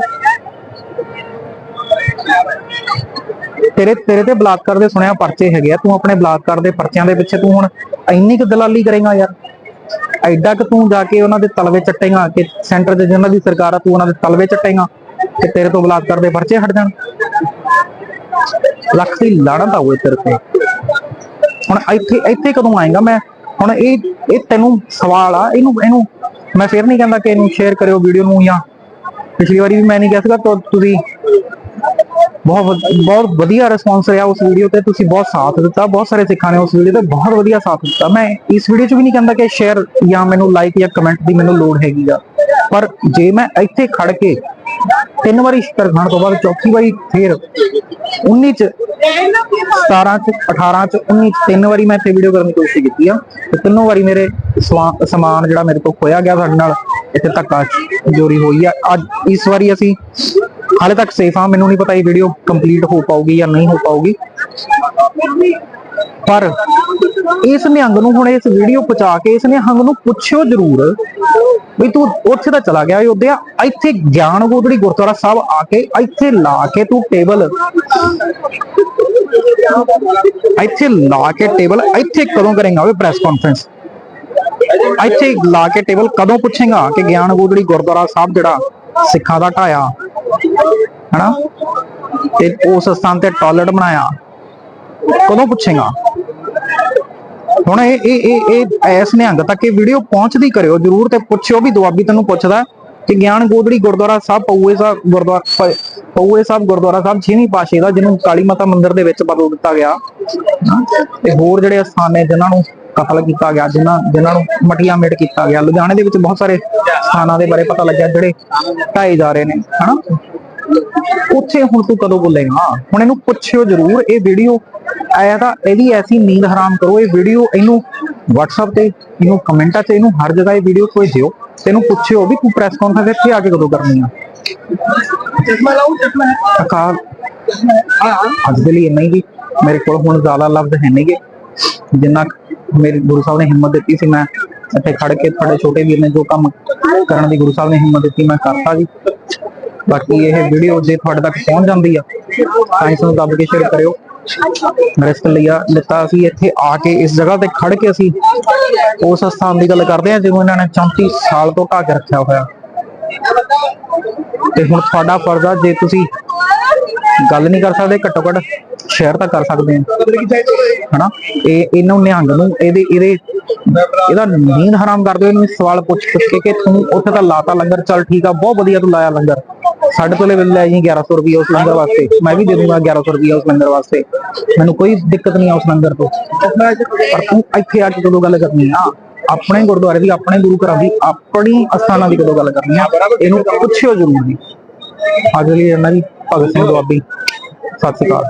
ਤੇਰੇ ਤੇਰੇ ਤੇ ਬਲਾਤਕਾਰ ਦੇ ਸੁਣਿਆ ਪਰਚੇ ਹੈਗੇ ਆ। ਤੂੰ ਆਪਣੇ ਬਲਾਤਕਾਰ ਦੇ ਪਰਚਿਆਂ ਦੇ ਪਿੱਛੇ ਤੂੰ ਹੁਣ ਇੰਨੀ ਕੁ ਦਲਾਲੀ ਕਰੇਗਾ ਯਾਰ। ਐਡਾ ਕਿ ਤੂੰ ਜਾ ਕੇ ਉਹਨਾਂ ਦੇ ਤਲਵੇ ਚੱਟੇਗਾ ਕਿ ਸੈਂਟਰ ਦੇ ਜਿਹਨਾਂ ਦੀ ਸਰਕਾਰ ਆ, ਤੂੰ ਉਹਨਾਂ ਦੇ ਤਲਵੇ ਚੱਟੇਗਾ ਕਿ ਤੇਰੇ ਤੋਂ ਬਲਾਤਕਾਰ ਦੇ ਪਰਚੇ ਹਟ ਜਾਣ। ਲੱਖ ਦੀ ਲਾਣਤ ਹੋਏ ਤੇਰੇ ਤੇ ਹੁਣ ਇੱਥੇ ਇੱਥੇ ਕਦੋਂ ਆਏਗਾ ਮੈਂ? ਹੁਣ ਇਹ ਇਹ ਤੈਨੂੰ ਸਵਾਲ ਆ, ਇਹਨੂੰ ਇਹਨੂੰ ਮੈਂ ਫੇਰ ਨਹੀਂ ਕਹਿੰਦਾ ਕਿ ਇਹਨੂੰ ਸ਼ੇਅਰ ਕਰਿਓ ਵੀਡੀਓ ਨੂੰ ਜਾਂ ਪਿਛਲੀ ਵਾਰੀ ਵੀ ਮੈਂ ਨਹੀਂ ਕਿਹਾ ਸੀਗਾ ਤੁਸੀਂ ਬਹੁਤ ਬਹੁਤ ਵਧੀਆ ਰਿਸਪੌਂਸ ਰਿਹਾ ਉਸ ਵੀਡੀਓ ਤੇ, ਤੁਸੀਂ ਬਹੁਤ ਸਾਥ ਦਿੱਤਾ, ਬਹੁਤ ਸਾਰੇ ਸਿੱਖਾਂ ਨੇ ਉਸ ਵੀਡੀਓ ਤੇ ਬਹੁਤ ਵਧੀਆ ਸਾਥ ਦਿੱਤਾ। ਮੈਂ ਇਸ ਵੀਡੀਓ 'ਚ ਵੀ ਨਹੀਂ ਕਹਿੰਦਾ ਕਿ ਸ਼ੇਅਰ ਜਾਂ ਮੈਨੂੰ ਲਾਈਕ ਜਾਂ ਕਮੈਂਟ ਦੀ ਮੈਨੂੰ ਲੋੜ ਹੈਗੀ ਆ। ਪਰ ਜੇ ਮੈਂ ਇੱਥੇ ਖੜ ਕੇ ਤਿੰਨ ਵਾਰੀ ਸ਼ਿਕਰ ਖਾਣ ਤੋਂ ਬਾਅਦ ਚੌਥੀ ਵਾਰੀ ਫੇਰ 19 ਚ 17 ਚ 18 ਚ 19 ਚ ਤਿੰਨ ਵਾਰੀ ਮੈਂ ਇੱਥੇ ਵੀਡੀਓ ਕਰਨ ਦੀ ਕੋਸ਼ਿਸ਼ ਕੀਤੀ ਆ। ਤੇ ਤਿੰਨੋਂ ਵਾਰੀ ਮੇਰੇ ਸਵਾ- ਸਮਾਨ ਜਿਹੜਾ ਮੇਰੇ ਤੋਂ ਖੋਇਆ ਗਿਆ ਸਾਡੇ ਨਾਲ, ਇੱਥੇ ਧੱਕਾ ਚੋਰੀ ਹੋਈ ਆ। ਅੱਜ ਇਸ ਵਾਰੀ ਅਸੀਂ ਹਾਲੇ ਤੱਕ ਸੇਫ ਆ, ਮੈਨੂੰ ਨਹੀਂ ਪਤਾ ਇਹ ਵੀਡੀਓ ਕੰਪਲੀਟ ਹੋ ਪਾਊਗੀ ਜਾਂ ਨਹੀਂ ਹੋ ਪਾਉਗੀ ਪਰ ਇਸ ਨਿਹੰਗ ਨੂੰ ਹੁਣ ਇਸ ਵੀਡੀਓ ਪਹੁੰਚਾ ਕੇ ਇਸ ਨਿਹੰਗ ਨੂੰ ਪੁੱਛਿਓ ਜ਼ਰੂਰ ਵੀ ਤੂੰ ਉੱਥੇ ਤਾਂ ਚਲਾ ਗਿਆ ਅਯੋਧਿਆ ਇੱਥੇ ਗਿਆਨ ਗੋਦੜੀ ਗੁਰਦੁਆਰਾ ਸਾਹਿਬ ਆ ਕੇ ਇੱਥੇ ਲਾ ਕੇ ਤੂੰ ਟੇਬਲ। ਇੱਥੇ ਲਾ ਕੇ ਟੇਬਲ, ਇੱਥੇ ਕਦੋਂ ਕਰੇਗਾ ਓਏ ਪ੍ਰੈਸ ਕਾਨਫਰੰਸ ਇੱਥੇ ਲਾ ਕੇ ਟੇਬਲ ਕਦੋਂ ਪੁੱਛੇਗਾ ਕਿ ਗਿਆਨ ਗੋਦੜੀ ਗੁਰਦੁਆਰਾ ਸਾਹਿਬ ਜਿਹੜਾ ਸਿੱਖਾਂ ਦਾ ਢਾਇਆ? ਹਨਾ? ਤੇ ਉਸ ਸਥਾਨ ਤੇ ਟਾਇਲਟ ਬਣਾਇਆ। ਕਦੋਂ ਪੁੱਛੇਗਾ? ਹੁਣ ਇਹ ਇਹ ਇਹ ਐਸ ਨਿਹੰਗ ਤੱਕ ਇਹ ਵੀਡੀਓ ਪਹੁੰਚਦੀ ਕਰਿਓ, ਜਰੂਰ ਤੇ ਪੁੱਛਿਓ ਵੀ ਦੁਆਬੀ ਤੈਨੂੰ ਪੁੱਛਦਾ ਕਿ ਗਿਆਨ ਗੋਦੜੀ ਗੁਰਦੁਆਰਾ ਸਾਹਿਬ, ਪਊਏ ਸਾਹਿਬ ਗੁਰਦੁਆਰਾ ਪ- ਸਾਹਿਬ ਗੁਰਦੁਆਰਾ ਸਾਹਿਬ, ਛੇਵੀਂ ਪਾਸ਼ੇ ਦਾ, ਜਿਹਨੂੰ ਕਾਲੀ ਮਾਤਾ ਮੰਦਿਰ ਦੇ ਵਿੱਚ ਬਦਲ ਦਿੱਤਾ ਗਿਆ। ਤੇ ਹੋਰ ਜਿਹੜੇ ਸਥਾਨ ਨੇ, ਜਿਨ੍ਹਾਂ ਨੂੰ ਕਤਲ ਕੀਤਾ ਗਿਆ, ਜਿਨ੍ਹਾਂ ਜਿਨ੍ਹਾਂ ਨੂੰ ਮਟੀਆਂ ਮੇਟ ਕੀਤਾ ਗਿਆ, ਲੁਧਿਆਣੇ ਦੇ ਵਿੱਚ ਬਹੁਤ ਸਾਰੇ ਸਥਾਨਾਂ ਦੇ ਬਾਰੇ ਪਤਾ ਲੱਗਿਆ, ਜਿਹੜੇ ਢਾਏ ਜਾ ਰਹੇ ਨੇ, ਹਨਾ? ਉੱਥੇ ਹੁਣ ਤੂੰ ਕਦੋਂ ਬੋਲੇਗਾ? ਹੁਣ ਇਹਨੂੰ ਪੁੱਛਿਓ ਜਰੂਰ, ਇਹ ਵੀਡੀਓ ਆਇਆ ਤਾਂ ਇਹਦੀ ਐਸੀ ਨੀਂਦ ਹਰਾਮ ਕਰੋ, ਇਹ ਵੀਡੀਓ ਇਹਨੂੰ WhatsApp ਤੇ, ਇਹਨੂੰ ਕਮੈਂਟਾਂ 'ਚ ਇਹਨੂੰ ਹਰ ਜਗ੍ਹਾ ਇਹ ਵੀਡੀਓ ਭੇਜਿਓ ਤੇ ਇਹਨੂੰ ਪੁੱਛਿਓ ਵੀ ਤੂੰ ਪ੍ਰੈਸ ਕਾਨਫਰੰਸ ਇੱਥੇ ਆ ਕੇ ਕਦੋਂ ਕਰਨੀ ਆ? ਚਸ਼ਮਾ ਲਾਉ ਚਸ਼ਮਾ ਅਕਾਲ। ਅੱਜ ਦੇ ਲਈ ਇੰਨਾ ਹੀ ਜੀ। ਮੇਰੇ ਕੋਲ ਹੁਣ ਜ਼ਿਆਦਾ ਲਫ਼ਜ਼ ਹੈ ਨਹੀਂਗੇ। ਜਿੰਨਾ ਮੇਰੇ ਗੁਰੂ ਸਾਹਿਬ ਨੇ ਹਿੰਮਤ ਦਿੱਤੀ ਸੀ ਮੈਂ ਇੱਥੇ ਖੜ ਕੇ ਤੁਹਾਡੇ ਛੋਟੇ ਵੀਰ ਨੇ ਜੋ ਕੰਮ ਕਰਨ ਦੀ ਗੁਰੂ ਸਾਹਿਬ ਨੇ ਹਿੰਮਤ ਦਿੱਤੀ, ਮੈਂ ਕਰਤਾ ਜੀ। ਬਾਕੀ ਇਹ ਵੀਡੀਓ ਜੇ ਤੁਹਾਡੇ ਤੱਕ ਪਹੁੰਚ ਜਾਂਦੀ ਆ, ਤਾਂ ਇਸ ਨੂੰ ਦੱਬ ਕੇ ਸ਼ੇਅਰ ਕਰਿਓ। ਰਿਸਕ ਲਿਆ ਲਿੱਤਾ ਅਸੀਂ ਇੱਥੇ ਆ ਕੇ ਇਸ ਜਗ੍ਹਾ ਤੇ ਖੜ ਕੇ ਅਸੀਂ ਉਸ ਸਥਾਨ ਦੀ ਗੱਲ ਕਰਦੇ ਹਾਂ ਜਿਹਨੂੰ ਇਹਨਾਂ ਨੇ 34 ਸਾਲ ਤੋਂ ਢਾ ਕੇ ਰੱਖਿਆ ਹੋਇਆ। ਤੇ ਹੁਣ ਤੁਹਾਡਾ ਫਰਜ਼ ਆ, ਜੇ ਤੁਸੀਂ ਗੱਲ ਨਹੀਂ ਕਰ ਸਕਦੇ, ਘੱਟੋ ਘੱਟ ਸ਼ੇਅਰ ਤਾਂ ਕਰ ਸਕਦੇ ਆ ਹਨਾ? ਇਹ ਇਹਨੂੰ ਨਿਹੰਗ ਨੂੰ ਇਹਦੇ ਇਹਦੇ ਇਹਦਾ ਨੀਂਦ ਹਰਾਮ ਕਰਦੇ ਇਹਨੂੰ ਸਵਾਲ ਪੁੱਛ ਪੁੱਛ ਕੇ ਕਿ ਤੂੰ ਉੱਥੇ ਤਾਂ ਲਾਤਾ ਲੰਗਰ, ਚੱਲ ਠੀਕ ਆ, ਬਹੁਤ ਵਧੀਆ ਤੂੰ ਲਾਇਆ ਲੰਗਰ। ਸਾਡੇ ਤੋਂ ਲੈ ਲੈ ਜੀ 1100 ਰੁਪਏ ਉਸ ਲੰਗਰ ਵਾਸਤੇ। ਮੈਂ ਵੀ ਦੇ ਦੂੰਗਾ 1100 ਰੁਪਏ ਉਸ ਲੰਗਰ ਵਾਸਤੇ। ਮੈਨੂੰ ਕੋਈ ਦਿੱਕਤ ਨਹੀਂ ਆ ਉਸ ਲੰਗਰ ਤੋਂ। ਪਰ ਤੂੰ ਇੱਥੇ ਆ ਕੇ ਕਦੋਂ ਗੱਲ ਕਰਨੀ ਆ? ਆਪਣੇ ਗੁਰਦੁਆਰੇ ਦੀ, ਆਪਣੇ ਗੁਰੂ ਘਰਾਂ ਦੀ, ਆਪਣੀ ਅਸਥਾਨਾਂ ਦੀ ਕਦੋਂ ਗੱਲ ਕਰਨੀ ਆ? ਇਹਨੂੰ ਪੁੱਛਿਓ ਜ਼ਰੂਰ ਜੀ। ਅੱਜ ਇਹਨਾਂ ਦੀ ਭਗਤ ਸਿੰਘ ਦੁਆਬੀ। ਸਤਿ ਸ਼੍ਰੀ ਅਕਾਲ।